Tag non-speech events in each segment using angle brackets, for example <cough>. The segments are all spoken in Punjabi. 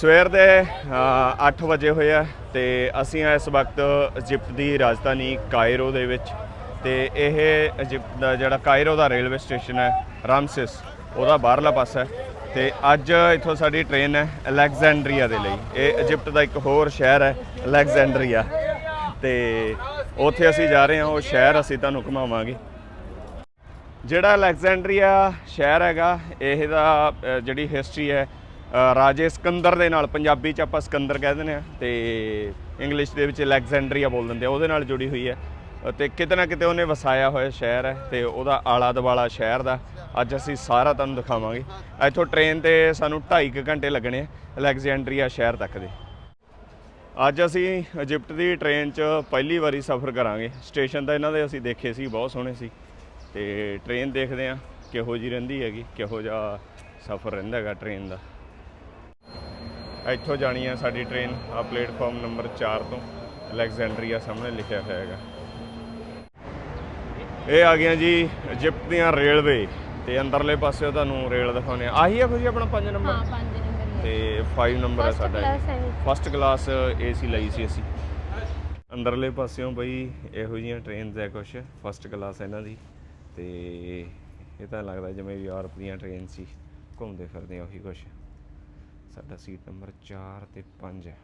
ਸਵੇਰ ਦੇ 8 ਵਜੇ ਹੋਏ ਆ ਤੇ ਅਸੀਂ ਇਸ ਵਕਤ ਇਜਿਪਟ ਦੀ ਰਾਜਧਾਨੀ ਕਾਇਰੋ ਦੇ ਵਿੱਚ ਤੇ ਇਹ ਇਜਿਪਟ ਦਾ ਜਿਹੜਾ ਕਾਇਰੋ ਦਾ ਰੇਲਵੇ ਸਟੇਸ਼ਨ ਹੈ, ਰਾਮਸਿਸ, ਉਹਦਾ ਬਾਹਰਲਾ ਪਾਸਾ ਹੈ। ਤੇ ਅੱਜ ਇੱਥੋਂ ਸਾਡੀ ਟ੍ਰੇਨ ਹੈ ਅਲੈਗਜ਼ੈਂਡਰੀਆ ਦੇ ਲਈ। ਇਹ ਇਜਿਪਟ ਦਾ ਇੱਕ ਹੋਰ ਸ਼ਹਿਰ ਹੈ ਅਲੈਗਜ਼ੈਂਡਰੀਆ। ਤੇ ਉੱਥੇ ਅਸੀਂ ਜਾ ਰਹੇ ਹਾਂ, ਉਹ ਸ਼ਹਿਰ ਅਸੀਂ ਤੁਹਾਨੂੰ ਘੁਮਾਵਾਂਗੇ। ਜਿਹੜਾ ਅਲੈਗਜ਼ੈਂਡਰੀਆ ਸ਼ਹਿਰ ਹੈਗਾ, ਇਹਦਾ ਜਿਹੜੀ ਹਿਸਟਰੀ ਹੈ ਰਾਜੇ ਸਿਕੰਦਰ ਦੇ ਨਾਲ ਪੰਜਾਬੀ ਚ ਆਪਾਂ ਸਿਕੰਦਰ ਕਹਿ ਦਿੰਦੇ ਆ ਤੇ ਇੰਗਲਿਸ਼ ਦੇ ਵਿੱਚ ਅਲੈਗਜ਼ੈਂਡਰੀਆ ਬੋਲ ਦਿੰਦੇ ਆ ਉਹਦੇ ਨਾਲ ਜੁੜੀ ਹੋਈ ਹੈ। ਅ, ਤੇ ਕਿਤੇ ਨਾ ਕਿਤੇ ਉਹਨੇ ਵਸਾਇਆ ਹੋਇਆ ਸ਼ਹਿਰ ਹੈ ਤੇ ਉਹਦਾ ਆਲਾ ਦਵਾਲਾ ਸ਼ਹਿਰ ਦਾ ਅੱਜ ਅਸੀਂ ਸਾਰਾ ਤੁਹਾਨੂੰ ਦਿਖਾਵਾਂਗੇ। ਇੱਥੋਂ ਟ੍ਰੇਨ ਤੇ ਸਾਨੂੰ 2.5 ਘੰਟੇ ਲੱਗਣੇ ਆ ਅਲੈਗਜ਼ੈਂਡਰੀਆ ਸ਼ਹਿਰ ਤੱਕ ਦੇ। ਅੱਜ ਅਸੀਂ ਇਜਿਪਟ ਦੀ ਟ੍ਰੇਨ 'ਚ ਪਹਿਲੀ ਵਾਰੀ ਸਫ਼ਰ ਕਰਾਂਗੇ। ਸਟੇਸ਼ਨ ਤਾਂ ਇਹਨਾਂ ਦੇ ਅਸੀਂ ਦੇਖੇ ਸੀ ਬਹੁਤ ਸੋਹਣੇ ਸੀ। ਤੇ ਟ੍ਰੇਨ ਦੇਖਦੇ ਆ ਕਿਹੋ ਜੀ ਰਹਿੰਦੀ ਹੈਗੀ ਕਿਹੋ ਜਿਹਾ ਸਫ਼ਰ ਰਹਿੰਦਾ ਹੈਗਾ ਟ੍ਰੇਨ ਦਾ। ਇੱਥੋਂ ਜਾਣੀ ਹੈ ਸਾਡੀ ਟ੍ਰੇਨ ਆ ਪਲੇਟਫਾਰਮ ਨੰਬਰ 4 ਤੋਂ ਅਲੈਗਜ਼ੈਂਡਰੀਆ ਸਾਹਮਣੇ ਲਿਖਿਆ ਹੋਇਆ ਹੈਗਾ। ਇਹ ਆ ਗਿਆ ਜੀ ਇਜਿਪਟ ਦੀਆਂ ਰੇਲਵੇ ਤੇ ਅੰਦਰਲੇ ਪਾਸੇ ਤੁਹਾਨੂੰ ਰੇਲ ਦਿਖਾਉਣੇ ਆ। ਆਹੀ ਆ ਕੋਈ ਆਪਣਾ 5 ਨੰਬਰ ਹਾਂ 5 ਨੰਬਰ ਤੇ 5 ਨੰਬਰ ਹੈ ਸਾਡਾ। ਫਸਟ ਕਲਾਸ ਏਸੀ ਲਈ ਸੀ ਅਸੀਂ। ਅੰਦਰਲੇ ਪਾਸਿਓਂ ਬਈ ਇਹੋ ਜੀਆਂ ਟ੍ਰੇਨਸ ਹੈ ਕੁਛ। ਫਸਟ ਕਲਾਸ ਇਹਨਾਂ ਦੀ। ਤੇ ਇਹ ਤਾਂ ਲੱਗਦਾ ਜਿਵੇਂ ਯੂਰਪ ਦੀਆਂ ਟ੍ਰੇਨ ਸੀ ਘੁੰਮਦੇ ਫਿਰਦੇ ਆ ਉਹੀ ਕੁਛ। ਸਾਡਾ ਸੀਟ ਨੰਬਰ 4 ਤੇ 5 ਹੈ।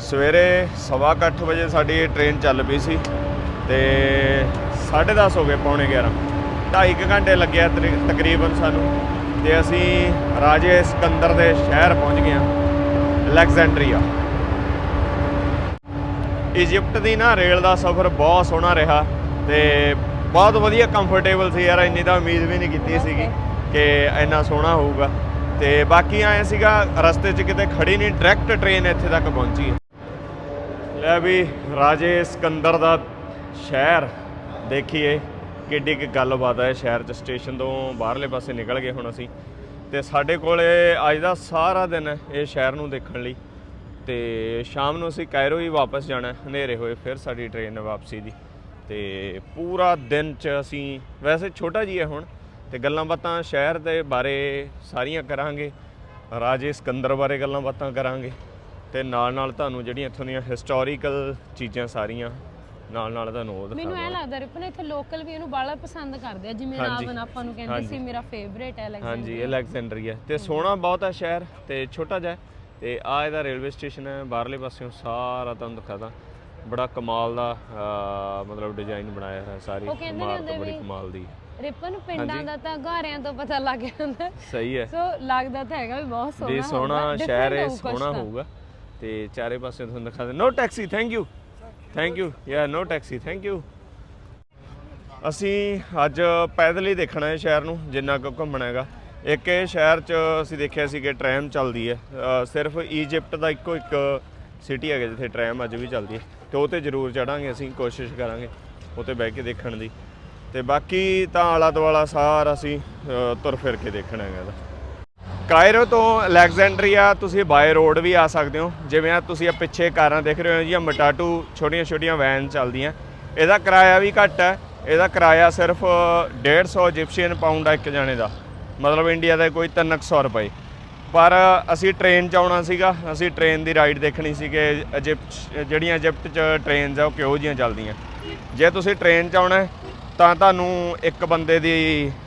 ਸਵੇਰੇ ਸਵਾ ਕੁ ਅੱਠ ਵਜੇ ਸਾਡੀ ਇਹ ਟ੍ਰੇਨ ਚੱਲ ਪਈ ਸੀ ਤੇ 10:30 ਹੋ ਗਏ ਪੌਣੇ 11 ਢਾਈ ਕੁ ਘੰਟੇ ਲੱਗਿਆ ਤਕਰੀਬਨ ਸਾਨੂੰ ਤੇ ਅਸੀਂ ਰਾਜੇ ਸਿਕੰਦਰ ਦੇ ਸ਼ਹਿਰ ਪਹੁੰਚ ਗਏ ਹਾਂ ਅਲੈਗਜ਼ੈਂਡਰੀਆ। ਇਜਿਪਟ ਦੀ ਨਾ ਰੇਲ ਦਾ ਸਫ਼ਰ ਬਹੁਤ ਸੋਹਣਾ ਰਿਹਾ ਤੇ ਬਹੁਤ ਵਧੀਆ ਕੰਫਰਟੇਬਲ ਸੀ ਯਾਰ ਇੰਨੀ ਤਾਂ ਉਮੀਦ ਵੀ ਨਹੀਂ ਕੀਤੀ ਸੀਗੀ ਕਿ ਇੰਨਾ ਸੋਹਣਾ ਹੋਊਗਾ। ਤੇ ਬਾਕੀ ਆਏ ਸੀਗਾ ਰਸਤੇ 'ਚ ਕਿਤੇ ਖੜੀ ਨਹੀਂ ਡਾਇਰੈਕਟ ਟ੍ਰੇਨ ਇੱਥੇ ਤੱਕ ਪਹੁੰਚੀ। ਹੈ ਲੈ ਵੀ ਰਾਜੇ ਸਿਕੰਦਰ ਦਾ ਸ਼ਹਿਰ ਦੇਖੀਏ, ਕਿੱਡੀ ਕੁ ਗੱਲਬਾਤ ਹੈ ਸ਼ਹਿਰ 'ਚ। ਸਟੇਸ਼ਨ ਤੋਂ ਬਾਹਰਲੇ ਪਾਸੇ ਨਿਕਲ ਗਏ ਹੁਣ ਅਸੀਂ। ਤੇ ਸਾਡੇ ਕੋਲੇ ਅੱਜ ਦਾ ਸਾਰਾ ਦਿਨ ਹੈ ਇਹ ਸ਼ਹਿਰ ਨੂੰ ਦੇਖਣ ਲਈ। ਤੇ ਸ਼ਾਮ ਨੂੰ ਅਸੀਂ ਕਾਇਰੋ ਹੀ ਵਾਪਸ ਜਾਣਾ ਹਨੇਰੇ ਹੋਏ ਫਿਰ ਸਾਡੀ ਟ੍ਰੇਨ ਹੈ ਵਾਪਸੀ ਦੀ। ਤੇ ਪੂਰਾ ਦਿਨ 'ਚ ਅਸੀਂ, ਵੈਸੇ ਛੋਟਾ ਜੀ ਹੈ ਹੁਣ ਤੇ ਗੱਲਾਂ ਬਾਤਾਂ ਸ਼ਹਿਰ ਦੇ ਬਾਰੇ ਸਾਰੀਆਂ ਕਰਾਂਗੇ। ਰਾਜੇ ਸਿਕੰਦਰ ਬਾਰੇ ਗੱਲਾਂ ਬਾਤਾਂ ਕਰਾਂਗੇ ਤੇ ਨਾਲ ਨਾਲ ਤੁਹਾਨੂੰ ਜਿਹੜੀਆਂ ਇੱਥੋਂ ਦੀਆਂ ਹਿਸਟੋਰੀਕਲ ਚੀਜ਼ਾਂ ਸਾਰੀਆਂ ਨਾਲ ਨਾਲ ਤੁਹਾਨੂੰ ਉਹ ਮੈਨੂੰ ਐ ਦਿਖਾਵਾਂਗੇ। ਲੱਗਦਾ ਰਿਪਨ ਇੱਥੇ ਲੋਕਲ ਵੀ ਇਹਨੂੰ ਬਾਲਾ ਪਸੰਦ ਕਰਦੇ ਆ। ਜਿਵੇਂ ਹਾਂਜੀ। ਆਪਾਂ ਨੂੰ ਕਹਿੰਦੇ ਹਾਂਜੀ। ਸੀ ਮੇਰਾ ਫੇਵਰੇਟ ਹੈ ਹਾਂਜੀ ਅਲੈਗਜ਼ੈਂਡਰੀਆ ਤੇ ਸੋਹਣਾ ਬਹੁਤ ਹੈ ਸ਼ਹਿਰ ਤੇ ਛੋਟਾ ਜਿਹਾ। ਹੈ ਤੇ ਆ ਇਹਦਾ ਰੇਲਵੇ ਸਟੇਸ਼ਨ ਹੈ ਬਾਹਰਲੇ ਪਾਸਿਓਂ ਸਾਰਾ ਤੁਹਾਨੂੰ ਦਿਖਾਦਾ। ਬੜਾ ਕਮਾਲ ਦਾ ਅਹ, ਮਤਲਬ ਡਿਜ਼ਾਈਨ ਬਣਾਇਆ ਹੈ ਸਾਰੀ। ਉਹ ਕਹਿੰਦੇ ਨੀ ਇਮਾਰਤ ਹੁੰਦੇ ਬੜੀ ਵੀ- ਕਮਾਲ ਦੀ ਰਿਪਨ ਪਿੰਡਾਂ। ਦਾ ਤਾਂ ਘਾਰਿਆਂ ਤੋਂ ਪਤਾ ਲੱਗ ਜਾਂਦਾ। ਸਹੀ ਹੈ। ਸੋ ਲੱਗਦਾ ਤਾਂ ਹੈਗਾ ਵੀ ਬਹੁਤ ਸੋਹਣਾ ਵੀ ਸੋਹਣਾ ਸ਼ਹਿਰ ਹੈ ਸੋਹਣਾ। ਹੋਊਗਾ। ਤੇ ਚਾਰੇ ਪਾਸੇ ਤੁਹਾਨੂੰ ਦਿਖਾ ਦੇ no taxi thank you thank you ਯਾ ਨੋ ਟੈਕਸੀ ਥੈਂਕ ਯੂ ਅਸੀਂ ਅੱਜ ਪੈਦਲ ਹੀ ਦੇਖਣਾ ਹੈ ਸ਼ਹਿਰ ਨੂੰ ਜਿੰਨਾ ਕੁ ਘੁੰਮਣਾ ਹੈਗਾ। ਇੱਕ ਇਹ ਸ਼ਹਿਰ 'ਚ ਅਸੀਂ ਦੇਖਿਆ ਸੀ ਕਿ ਟ੍ਰੈਮ ਚੱਲਦੀ ਹੈ। ਸਿਰਫ ਈਜਿਪਟ ਦਾ ਇੱਕੋ ਇੱਕ ਸਿਟੀ ਹੈਗਾ ਜਿੱਥੇ ਟ੍ਰੈਮ ਅੱਜ ਵੀ ਚੱਲਦੀ ਹੈ। ਤੇ ਉਹ ਤੇ ਜ਼ਰੂਰ ਚੜਾਂਗੇ ਅਸੀਂ ਕੋਸ਼ਿਸ਼ ਕਰਾਂਗੇ ਉਹ ਤੇ ਬਹਿ ਕੇ ਦੇਖਣ ਦੀ। ਤੇ ਬਾਕੀ ਤਾਂ ਆਲਾ ਦੁਆਲਾ ਸਾਰਾ ਅਸੀਂ ਤੁਰ ਫਿਰ ਕੇ ਦੇਖਣਾ ਹੈਗਾ ਇਹਦਾ। ਕਾਇਰੋ ਤੋਂ ਅਲੈਗਜ਼ੈਂਡਰੀਆ, ਤੁਸੀਂ ਬਾਏ ਰੋਡ ਵੀ ਆ ਸਕਦੇ ਹੋ। ਜਿਵੇਂ ਆ ਤੁਸੀਂ ਆ ਪਿੱਛੇ ਕਾਰਾਂ ਦੇਖ ਰਹੇ ਹੋ ਜੀ ਮਟਾਟੂ ਛੋਟੀਆਂ ਛੋਟੀਆਂ ਵੈਨ ਚੱਲਦੀਆਂ। ਇਹਦਾ ਕਿਰਾਇਆ ਵੀ ਘੱਟ ਹੈ। ਇਹਦਾ ਕਿਰਾਇਆ ਸਿਰਫ 150 ਇਜਿਪਸ਼ੀਅਨ ਪਾਉਂਡ ਆ ਇੱਕ ਜਾਣੇ ਦਾ। ਮਤਲਬ ਇੰਡੀਆ ਦਾ ਕੋਈ 300 ਰੁਪਏ। ਪਰ ਅਸੀਂ ਟ੍ਰੇਨ 'ਚ ਆਉਣਾ ਸੀਗਾ। ਅਸੀਂ ਟ੍ਰੇਨ ਦੀ ਰਾਈਡ ਦੇਖਣੀ ਸੀ ਕਿ ਇਜਿਪਟ ਜਿਹੜੀਆਂ ਇਜਿਪਟ 'ਚ ਟ੍ਰੇਨਸ ਆ, ਉਹ ਕਿਹੋ ਜਿਹੀਆਂ ਚੱਲਦੀਆਂ। ਜੇ ਤੁਸੀਂ ਟ੍ਰੇਨ 'ਚ ਆਉਣਾ ਤਾਂ ਤੁਹਾਨੂੰ ਇੱਕ ਬੰਦੇ ਦੀ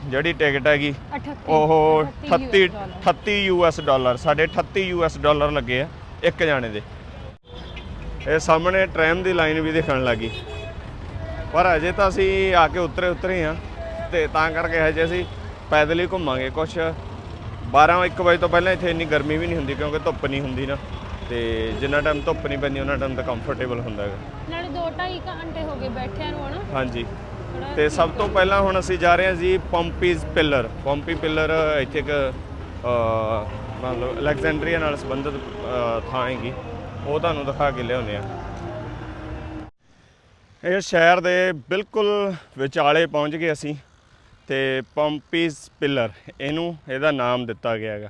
ਜਿਹੜੀ ਟਿਕਟ ਹੈਗੀ 38 ਉਹ 38 ਡਾਲਰ। 38 ਯੂਐਸ ਡਾਲਰ ਸਾਡੇ 38 ਯੂਐਸ ਡਾਲਰ ਲੱਗੇ ਆ ਇੱਕ ਜਾਣੇ ਦੇ। ਇਹ ਸਾਹਮਣੇ ਟ੍ਰੈਮ ਦੀ ਲਾਈਨ ਵੀ ਦਿਖਣ ਲੱਗੀ। ਪਰ ਅਜੇ ਤਾਂ ਅਸੀਂ ਆ ਕੇ ਉਤਰੇ ਉਤਰੇ ਆ ਤੇ ਤਾਂ ਕਰਕੇ ਹਜੇ ਅਸੀਂ ਪੈਦਲ ਹੀ ਘੁੰਮਾਂਗੇ। ਕੁਛ 12 1 ਵਜੇ ਤੋਂ ਪਹਿਲਾਂ ਇੱਥੇ ਇੰਨੀ ਗਰਮੀ ਵੀ ਨਹੀਂ ਹੁੰਦੀ ਕਿਉਂਕਿ ਧੁੱਪ ਨਹੀਂ ਹੁੰਦੀ ਨਾ। ਤੇ ਜਿੰਨਾ ਟਾਈਮ ਧੁੱਪ ਨਹੀਂ ਪੈਂਦੀ ਉਹਨਾਂ ਟਾਈਮ ਤਾਂ ਕੰਫਰਟੇਬਲ ਹੁੰਦਾ ਹੈਗਾ। ਨਾਲੇ 2.5 ਘੰਟੇ ਹੋ ਗਏ ਬੈਠਿਆਂ ਨੂੰ ਹਨਾ? ਹਾਂਜੀ। ਤੇ ਸਭ ਤੋਂ ਪਹਿਲਾਂ ਹੁਣ ਅਸੀਂ ਜਾ ਰਹੇ ਹਾਂ ਜੀ ਪੰਪੀਜ਼ ਪਿਲਰ ਪੰਪੀ ਪਿਲਰ ਇੱਥੇ ਇੱਕ ਮਤਲਬ ਅਲੈਗਜ਼ੈਂਡਰੀਆ ਨਾਲ ਸੰਬੰਧਿਤ ਥਾਂ ਹੈਗੀ। ਉਹ ਤੁਹਾਨੂੰ ਦਿਖਾ ਕੇ ਲਿਆਉਂਦੇ ਆ ਇਹ ਸ਼ਹਿਰ ਦੇ ਬਿਲਕੁਲ ਵਿਚਾਲੇ ਪਹੁੰਚ ਗਏ ਅਸੀਂ ਤੇ ਪੰਪੀਜ਼ ਪਿਲਰ ਇਹਨੂੰ ਇਹਦਾ ਨਾਮ ਦਿੱਤਾ ਗਿਆ ਹੈਗਾ।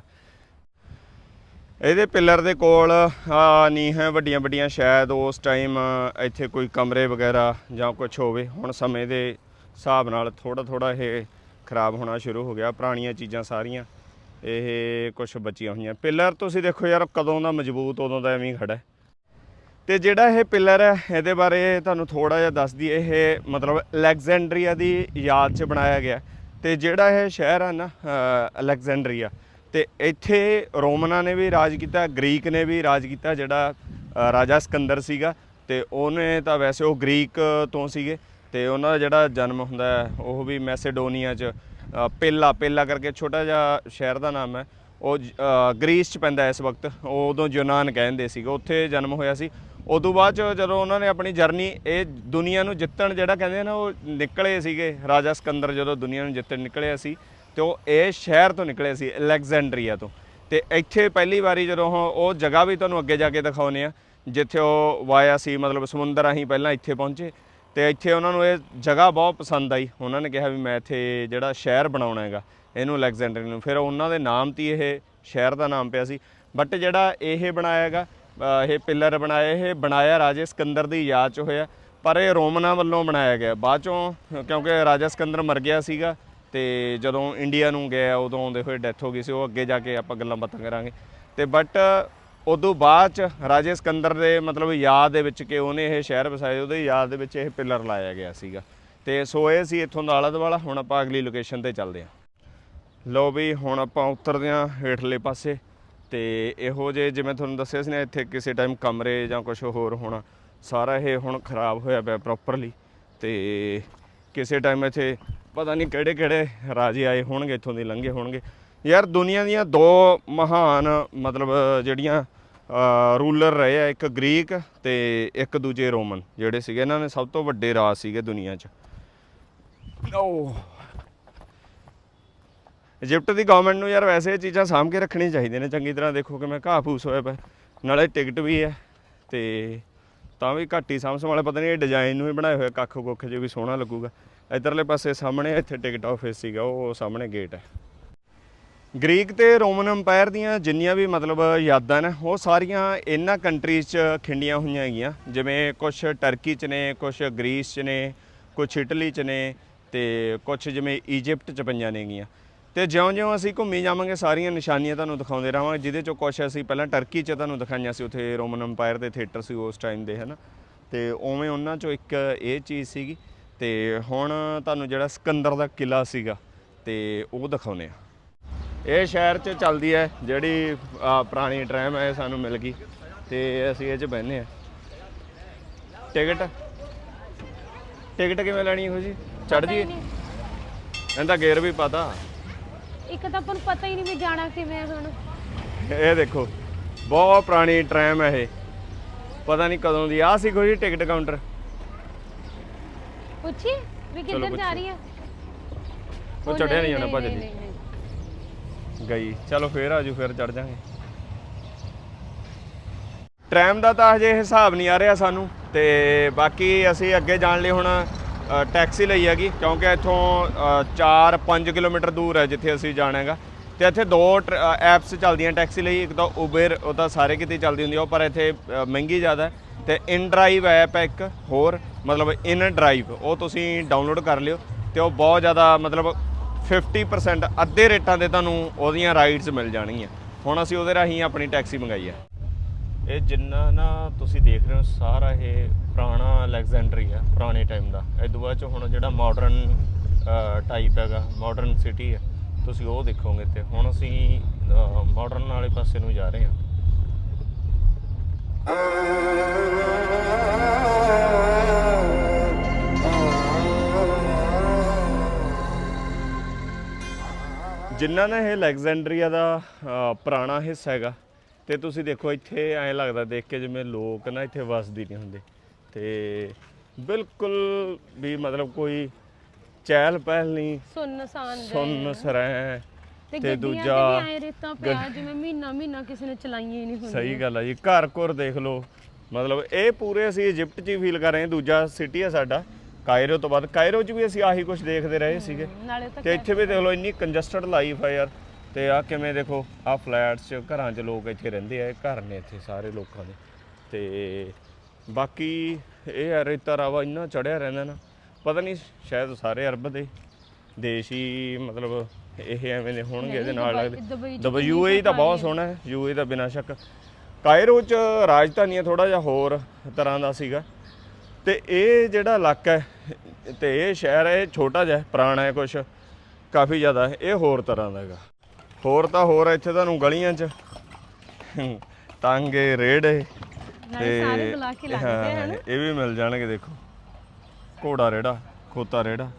ਇਹਦੇ ਪਿੱਲਰ ਦੇ ਕੋਲ ਨਹੀਂ ਹੈ ਵੱਡੀਆਂ ਵੱਡੀਆਂ, ਸ਼ਾਇਦ ਉਸ ਟਾਈਮ ਇੱਥੇ ਕੋਈ ਕਮਰੇ ਵਗੈਰਾ ਜਾਂ ਕੁਝ ਹੋਵੇ। ਹੁਣ ਸਮੇਂ ਦੇ ਹਿਸਾਬ ਨਾਲ ਥੋੜਾ ਥੋੜਾ ਇਹ ਖਰਾਬ ਹੋਣਾ ਸ਼ੁਰੂ ਹੋ ਗਿਆ, ਪੁਰਾਣੀਆਂ ਚੀਜ਼ਾਂ ਸਾਰੀਆਂ। ਇਹ ਕੁਝ ਬਚੀਆਂ ਹੋਈਆਂ। ਪਿਲਰ ਤੁਸੀਂ ਦੇਖੋ ਯਾਰ, ਕਦੋਂ ਦਾ ਮਜ਼ਬੂਤ, ਉਦੋਂ ਦਾ ਐਵੇਂ ਹੀ ਖੜਾ ਤੇ ਜਿਹੜਾ ਇਹ ਪਿਲਰ ਹੈ, ਇਹਦੇ ਬਾਰੇ ਤੁਹਾਨੂੰ ਥੋੜਾ ਜਿਹਾ ਦੱਸ ਦਈਏ। ਇਹ ਮਤਲਬ ਅਲੈਗਜ਼ੈਂਡਰੀਆ ਦੀ ਯਾਦ 'ਚ ਬਣਾਇਆ ਗਿਆ। ਤੇ ਜਿਹੜਾ ਇਹ ਸ਼ਹਿਰ ਹੈ ਨਾ ਅਲੈਗਜ਼ੈਂਡਰੀਆ ਤੇ ਇੱਥੇ ਰੋਮਨਾਂ ਨੇ ਵੀ ਰਾਜ ਕੀਤਾ, ਗ੍ਰੀਕ ਨੇ ਵੀ ਰਾਜ ਕੀਤਾ, ਜਿਹੜਾ ਰਾਜਾ ਸਿਕੰਦਰ ਸੀਗਾ ਤੇ ਉਹਨੇ ਤਾਂ ਵੈਸੇ ਉਹ ਗ੍ਰੀਕ ਤੋਂ ਸੀਗੇ ਤੇ ਉਹਨਾਂ ਦਾ ਜਿਹੜਾ ਜਨਮ ਹੁੰਦਾ ਹੈ, ਉਹ ਵੀ ਮੈਸੇਡੋਨੀਆ 'ਚ ਪੇਲਾ ਪੇਲਾ ਕਰਕੇ ਛੋਟਾ ਜਿਹਾ ਸ਼ਹਿਰ ਦਾ ਨਾਮ ਹੈ। ਉਹ ਜ- ਗ੍ਰੀਸ 'ਚ ਪੈਂਦਾ ਇਸ ਵਕਤ, ਉਹ ਉਦੋਂ ਯੂਨਾਨ ਕਹਿੰਦੇ ਸੀਗੇ, ਉੱਥੇ ਜਨਮ ਹੋਇਆ ਸੀ। ਉਦੋਂ ਬਾਅਦ 'ਚ ਜਦੋਂ ਉਹਨਾਂ ਨੇ ਆਪਣੀ ਜਰਨੀ, ਇਹ ਦੁਨੀਆ ਨੂੰ ਜਿੱਤਣ ਜਿਹੜਾ ਕਹਿੰਦੇ ਨਾ ਉਹ ਨਿਕਲੇ ਸੀਗੇ, ਰਾਜਾ ਸਿਕੰਦਰ ਜਦੋਂ ਦੁਨੀਆ ਨੂੰ ਜਿੱਤਣ ਨਿਕਲਿਆ ਸੀ ਤੇ ਉਹ ਇਹ ਸ਼ਹਿਰ ਤੋਂ ਨਿਕਲੇ ਸੀ, ਅਲੈਗਜ਼ੈਂਡਰੀਆ ਤੋਂ। ਤੇ ਇੱਥੇ ਪਹਿਲੀ ਵਾਰੀ ਜਦੋਂ ਉਹ ਉਹ ਜਗ੍ਹਾ ਵੀ ਤੁਹਾਨੂੰ ਅੱਗੇ ਜਾ ਕੇ ਦਿਖਾਉਨੇ ਆ ਜਿੱਥੇ ਉਹ ਵਾਇਆ ਸੀ, ਮਤਲਬ ਸਮੁੰਦਰ ਰਾਹੀਂ ਪਹਿਲਾਂ ਇੱਥੇ ਪਹੁੰਚੇ। ਤੇ ਇੱਥੇ ਉਹਨਾਂ ਨੂੰ ਇਹ ਜਗ੍ਹਾ ਬਹੁਤ ਪਸੰਦ ਆਈ। ਉਹਨਾਂ ਨੇ ਕਿਹਾ ਵੀ ਮੈਂ ਇੱਥੇ ਜਿਹੜਾ ਸ਼ਹਿਰ ਬਣਾਉਣਾ ਹੈਗਾ, ਇਹਨੂੰ ਅਲੈਗਜੈਂਡਰੀ ਨੂੰ। ਫਿਰ ਉਹਨਾਂ ਦੇ ਨਾਮ ਤੇ ਇਹ ਸ਼ਹਿਰ ਦਾ ਨਾਮ ਪਿਆ ਸੀ। ਬਟ ਜਿਹੜਾ ਇਹ ਬਣਾਇਆ ਹੈਗਾ ਇਹ ਪਿਲਰ ਬਣਾਇਆ, ਇਹ ਬਣਾਇਆ ਰਾਜੇ ਸਿਕੰਦਰ ਦੀ ਯਾਦ 'ਚ ਹੋਇਆ। ਪਰ ਇਹ ਰੋਮਨਾਂ ਵੱਲੋਂ ਬਣਾਇਆ ਗਿਆ। ਬਾਅਦ ਚੋਂ, ਕਿਉਂਕਿ ਰਾਜਾ ਸਿਕੰਦਰ ਮਰ ਗਿਆ ਸੀਗਾ ਤੇ ਜਦੋਂ ਇੰਡੀਆ ਨੂੰ ਗਿਆ ਉਦੋਂ ਆਉਂਦੇ ਹੋਏ ਡੈਥ ਹੋ ਗਈ ਸੀ, ਉਹ ਅੱਗੇ ਜਾ ਕੇ ਆਪਾਂ ਗੱਲਾਂ ਬਾਤਾਂ ਕਰਾਂਗੇ। ਤੇ ਬਟ ਉਦੋਂ ਬਾਅਦ ਚ ਰਾਜੇ ਸਿਕੰਦਰ ਦੇ ਮਤਲਬ ਯਾਦ ਦੇ ਵਿੱਚ ਕਿ ਉਹਨੇ ਇਹ ਸ਼ਹਿਰ ਵਸਾਇਆ ਉਹਦੇ ਯਾਦ ਦੇ ਵਿੱਚ ਇਹ ਪਿਲਰ ਲਾਇਆ ਗਿਆ ਸੀਗਾ। ਤੇ ਸੋ ਇਹ ਸੀ ਇੱਥੋਂ ਦਾ ਆਲਾ ਦੁਆਲਾ, ਹੁਣ ਆਪਾਂ ਅਗਲੀ ਲੋਕੇਸ਼ਨ ਤੇ ਚੱਲਦੇ ਹਾਂ ਲੋ ਵੀ, ਹੁਣ ਆਪਾਂ ਉਤਰਦੇ ਹਾਂ ਹੇਠਲੇ ਪਾਸੇ, ਤੇ ਇਹੋ ਜੇ ਜਿਵੇਂ ਤੁਹਾਨੂੰ ਦੱਸਿਆ ਸੀ ਨਾ, ਇੱਥੇ ਕਿਸੇ ਟਾਈਮ ਕਮਰੇ ਜਾਂ ਕੁਝ ਹੋਰ ਹੋਣਾ, ਸਾਰਾ ਇਹ ਹੁਣ ਖਰਾਬ ਹੋਇਆ ਪਿਆ ਪ੍ਰੋਪਰਲੀ ਤੇ ਕਿਸੇ ਟਾਈਮ ਇੱਥੇ ਪਤਾ ਨਹੀਂ ਕਿਹੜੇ ਕਿਹੜੇ ਰਾਜੇ ਆਏ ਹੋਣਗੇ, ਇੱਥੋਂ ਦੇ ਲੰਘੇ ਹੋਣਗੇ। ਯਾਰ ਦੁਨੀਆ ਦੀਆਂ ਦੋ ਮਹਾਨ ਮਤਲਬ ਜਿਹੜੀਆਂ ਰੂਲਰ ਰਹੇ ਆ, ਇੱਕ ਗ੍ਰੀਕ ਤੇ ਇੱਕ ਦੂਜੇ ਰੋਮਨ, ਜਿਹੜੇ ਸੀਗੇ, ਇਹਨਾਂ ਨੇ ਸਭ ਤੋਂ ਵੱਡੇ ਰਾਜ ਸੀਗੇ ਦੁਨੀਆ 'ਚ। ਓ ਇਜਿਪਟ ਦੀ ਗਵਰਨਮੈਂਟ ਨੂੰ ਯਾਰ ਵੈਸੇ ਇਹ ਚੀਜ਼ਾਂ ਸਾਂਭ ਕੇ ਰੱਖਣੀਆਂ ਚਾਹੀਦੀਆਂ ਨੇ, ਚੰਗੀ ਤਰ੍ਹਾਂ ਦੇਖੋ ਕਿ ਮੈਂ ਘਾਹ ਫੂਸ ਹੋਇਆ ਪਿਆ, ਨਾਲੇ ਟਿਕਟ ਵੀ ਹੈ, ਤੇ ਤਾਂ ਵੀ ਘੱਟ ਹੀ ਸਾਂਭ ਸੰਭਾਲੇ, ਪਤਾ ਨਹੀਂ ਇਹ ਡਿਜ਼ਾਈਨ ਨੂੰ ਹੀ ਬਣਾਏ ਹੋਇਆ ਕੱਖ ਕੁੱਖ ਜੇ ਵੀ ਸੋਹਣਾ ਲੱਗੂਗਾ। ਇਧਰਲੇ ਪਾਸੇ ਸਾਹਮਣੇ ਇੱਥੇ ਟਿਕਟ ਆਫਿਸ ਸੀਗਾ, ਉਹ ਸਾਹਮਣੇ ਗੇਟ ਹੈ ਗ੍ਰੀਕ ਤੇ ਰੋਮਨ ਅੰਪਾਇਰ ਦੀਆਂ ਜਿੰਨੀਆਂ ਵੀ ਮਤਲਬ ਯਾਦਾਂ ਨੇ, ਉਹ ਸਾਰੀਆਂ ਇਹਨਾਂ ਕੰਟਰੀਜ਼ 'ਚ ਖਿੰਡੀਆਂ ਹੋਈਆਂ ਹੈਗੀਆਂ। ਜਿਵੇਂ ਕੁਝ ਟਰਕੀ 'ਚ ਨੇ ਕੁਝ ਗ੍ਰੀਸ 'ਚ ਨੇ ਕੁਝ ਇਟਲੀ 'ਚ ਨੇ ਤੇ ਕੁਝ ਜਿਵੇਂ ਈਜਿਪਟ 'ਚ ਪਈਆਂ ਨੇਗੀਆਂ ਤੇ ਜਿਉਂ-ਜਿਉਂ ਅਸੀਂ ਘੁੰਮੀ ਜਾਵਾਂਗੇ, ਸਾਰੀਆਂ ਨਿਸ਼ਾਨੀਆਂ ਤੁਹਾਨੂੰ ਦਿਖਾਉਂਦੇ ਰਹਾਂਗੇ, ਜਿਹਦੇ 'ਚੋਂ ਕੁਝ ਅਸੀਂ ਪਹਿਲਾਂ ਟਰਕੀ 'ਚ ਤੁਹਾਨੂੰ ਦਿਖਾਈਆਂ ਸੀ, ਉੱਥੇ ਰੋਮਨ ਅੰਪਾਇਰ ਦੇ ਥੀਏਟਰ ਸੀ ਉਸ ਟਾਈਮ ਦੇ, ਹਨਾ। ਤੇ ਉਵੇਂ ਉਹਨਾਂ ਚੋਂ ਇੱਕ ਇਹ ਚੀਜ਼ ਸੀਗੀ ਤੇ ਹੁਣ ਤੁਹਾਨੂੰ ਜਿਹੜਾ ਸਿਕੰਦਰ ਦਾ ਕਿਲਾ ਸੀਗਾ ਤੇ ਉਹ ਦਿਖਾਉਨੇ ਆ ਇਹ ਸ਼ਹਿਰ 'ਚ ਚੱਲਦੀ ਹੈ ਜਿਹੜੀ ਪੁਰਾਣੀ ਟ੍ਰੈਮ ਹੈ ਸਾਨੂੰ ਮਿਲ ਗਈ। ਤੇ ਅਸੀਂ ਇਹ 'ਚ ਬਹਿੰਦੇ ਆ ਟਿਕਟ? ਟਿਕਟ ਕਿਵੇਂ ਲੈਣੀ ਹੋ ਜੀ? ਚੜ ਜੀ ਇਹਦਾ ਗੇਅਰ ਵੀ ਪਤਾ। ਇੱਕ ਤਾਂ ਆਪਾਂ ਨੂੰ ਪਤਾ ਹੀ ਨਹੀਂ ਵੀ ਜਾਣਾ ਕਿਵੇਂ ਹੁਣ ਇਹ ਦੇਖੋ ਬਹੁਤ ਪੁਰਾਣੀ ਟ੍ਰੈਮ ਹੈ ਇਹ। ਪਤਾ ਨਹੀਂ ਕਦੋਂ ਦੀ ਆ ਸੀ ਕੋਈ ਟਿਕਟ ਕਾਊਂਟਰ। ਪੁੱਛੀ ਵੀ ਚਲੋ ਕਿੱਧਰ ਜਾ ਪੁੱਛੋ। ਰਹੀ ਆ? ਉਹ ਚੜਿਆ ਨਹੀਂ ਜਾਣਾ ਨਹੀਂ, ਨਹੀਂ। ਗਈ। ਚਲੋ ਫੇਰ ਆਜੂ ਫੇਰ ਚੜ ਜਾਾਂਗੇ। ਟ੍ਰੈਮ ਦਾ ਤਾਂ ਹਜੇ ਹਿਸਾਬ ਨਹੀਂ ਆ ਰਿਹਾ ਸਾਨੂੰ ਤੇ ਬਾਕੀ ਅਸੀਂ ਅੱਗੇ ਜਾਣ ਲਈ ਹੁਣ ਅ, ਟੈਕਸੀ ਲਈ ਹੈਗੀ ਕਿਉਂਕਿ ਇੱਥੋਂ 4-5 ਕਿਲੋਮੀਟਰ ਦੂਰ ਹੈ ਜਿੱਥੇ ਅਸੀਂ ਜਾਣਾ ਹੈਗਾ। ਤੇ ਇੱਥੇ ਦੋ ਐਪਸ ਚੱਲਦੀਆਂ ਟੈਕਸੀ ਲਈ ਇੱਕ ਤਾਂ ਉਬਰ ਉਹ ਤਾਂ ਸਾਰੇ ਕਿਤੇ ਚੱਲਦੀ ਹੁੰਦੀ ਆ ਉਹ ਪਰ ਇੱਥੇ ਅ, ਮਹਿੰਗੀ ਜ਼ਿਆਦਾ ਹੈ। ਤੇ ਇਨ ਡਰਾਈਵ ਐਪ ਹੈ ਇੱਕ, ਹੋਰ, ਮਤਲਬ ਇਨ ਡਰਾਈਵ ਉਹ ਤੁਸੀਂ ਡਾਊਨਲੋਡ ਕਰ ਲਿਓ ਤੇ ਉਹ ਬਹੁਤ ਜ਼ਿਆਦਾ, ਮਤਲਬ 50% ਅੱਧੇ ਰੇਟਾਂ ਤੇ ਤੁਹਾਨੂੰ ਉਹਦੀਆਂ ਰਾਈਡਸ ਮਿਲ ਜਾਣਗੀਆਂ। ਹੁਣ ਅਸੀਂ ਉਹਦੇ ਰਾਹੀਂ ਆਪਣੀ ਟੈਕਸੀ ਮੰਗਾਈ ਹੈ। ਇਹ ਜਿੰਨਾ ਨਾ ਤੁਸੀਂ ਦੇਖ ਰਹੇ ਹੋ, ਸਾਰਾ ਇਹ ਪੁਰਾਣਾ ਅਲੈਗਜ਼ੈਂਡਰੀ ਆ ਪੁਰਾਣੇ ਟਾਈਮ ਦਾ। ਇਹ ਤੋਂ ਬਾਅਦ ਚ ਹੁਣ ਜਿਹੜਾ ਮਾਡਰਨ ਟਾਈਪ ਹੈਗਾ ਮਾਡਰਨ ਸਿਟੀ ਹੈ, ਤੁਸੀਂ ਉਹ ਦੇਖੋਗੇ ਤੇ ਹੁਣ ਅਸੀਂ ਮਾਡਰਨ ਵਾਲੇ ਪਾਸੇ ਨੂੰ ਜਾ ਰਹੇ ਹਾਂ। ਜਿੰਨਾ ਨਾ ਇਹ ਅਲੈਗਜ਼ੈਂਡਰੀਆ ਦਾ ਅ, ਪੁਰਾਣਾ ਹਿੱਸਾ ਹੈਗਾ ਤੇ ਤੁਸੀਂ ਦੇਖੋ ਇੱਥੇ ਐਂ ਲੱਗਦਾ ਦੇਖ ਕੇ ਜਿਵੇਂ ਲੋਕ ਨਾ ਇੱਥੇ ਵਸਦੀ ਨਹੀਂ ਹੁੰਦੇ। ਤੇ ਬਿਲਕੁਲ ਵੀ ਮਤਲਬ ਕੋਈ ਚਹਿਲ ਪਹਿਲ ਨਹੀਂ ਸੁੰਨਸਾਨ ਦੇ ਸੁੰਨ ਸਰੈ ਤੇ ਦੂਜਾ ਤੇ ਵੀ ਐ ਰੇਤਾਂ ਪਿਆ ਜਿਵੇਂ ਮਹੀਨਾ ਮਹੀਨਾ ਕਿਸੇ ਨੇ ਚਲਾਈਆਂ ਹੀ ਨਹੀਂ ਹੁੰਦੀਆਂ ਸਹੀ ਗੱਲ ਆ ਜੀ ਘਰ ਘਰ ਦੇਖ ਲਓ। ਮਤਲਬ ਇਹ ਪੂਰੇ ਅਸੀਂ ਇਜਿਪਟ 'ਚ ਹੀ ਫੀਲ ਕਰ ਰਹੇ ਹਾਂ ਦੂਜਾ ਸਿਟੀ ਆ ਸਾਡਾ। ਕਾਇਰੋ ਤੋਂ ਬਾਅਦ ਕਾਇਰੋ 'ਚ ਵੀ ਅਸੀਂ ਆਹੀ ਕੁਝ ਦੇਖਦੇ ਰਹੇ ਸੀਗੇ। ਨਾਲੇ ਤਾਂ ਤੇ ਇੱਥੇ ਵੀ ਦੇਖ ਲਓ ਇੰਨੀ ਕੰਜਸਟਡ ਲਾਈਫ ਆ ਯਾਰ। ਤੇ ਆ ਕਿਵੇਂ ਦੇਖੋ ਆ ਫਲੈਟਸ 'ਚ ਘਰਾਂ 'ਚ ਲੋਕ ਇੱਥੇ ਰਹਿੰਦੇ ਆ ਇਹ ਘਰ ਨੇ ਇੱਥੇ ਸਾਰੇ ਲੋਕਾਂ ਦੇ। ਤੇ ਬਾਕੀ ਇਹ ਆ ਰੇਤਾ ਰਾਵਾ ਇੰਨਾ ਚੜਿਆ ਰਹਿੰਦਾ ਨਾ ਪਤਾ ਨਹੀਂ ਸ਼ਾਇਦ ਸਾਰੇ ਅਰਬ ਦੇ। ਦੇਸ਼ ਹੀ ਮਤਲਬ ਇਹ ਐਵੇਂ ਦੇ ਹੋਣਗੇ ਇਹਦੇ ਨਾਲ ਦੁਬਈ- ਯੂਏਈ ਤਾਂ ਬਹੁਤ ਸੋਹਣਾ ਹੈ ਯੂਏਈ ਦਾ ਬਿਨਾਂ ਸ਼ੱਕ। ਕਾਇਰੋ ਚ ਰਾਜਧਾਨੀ ਥੋੜਾ ਜਿਹਾ ਹੋਰ ਤਰ੍ਹਾਂ ਦਾ ਸੀਗਾ। ਤੇ ਇਹ ਜਿਹੜਾ ਇਲਾਕਾ ਹੈ ਤੇ ਇਹ ਸ਼ਹਿਰ ਹੈ ਛੋਟਾ ਜਿਹਾ ਹੈ, ਪੁਰਾਣਾ ਹੈ ਕੁਛ ਕਾਫੀ ਜ਼ਿਆਦਾ ਹੈ, ਇਹ ਹੋਰ ਤਰ੍ਹਾਂ ਦਾ ਹੈਗਾ। ਹੋਰ ਤਾਂ ਹੋਰ ਇੱਥੇ ਤੁਹਾਨੂੰ ਗਲੀਆਂ 'ਚ। ਤਾਂਗੇ ਰੇੜੇ ਨਾਲੇ ਸਾਰੇ ਬੁਲਾ ਕੇ ਲੱਗਦੇ ਹਾਂ, ਹਨ? ਇਹ ਵੀ ਮਿਲ ਜਾਣਗੇ ਦੇਖੋ। ਘੋੜਾ ਰੇੜਾ ਖੋਤਾ ਰੇੜਾ।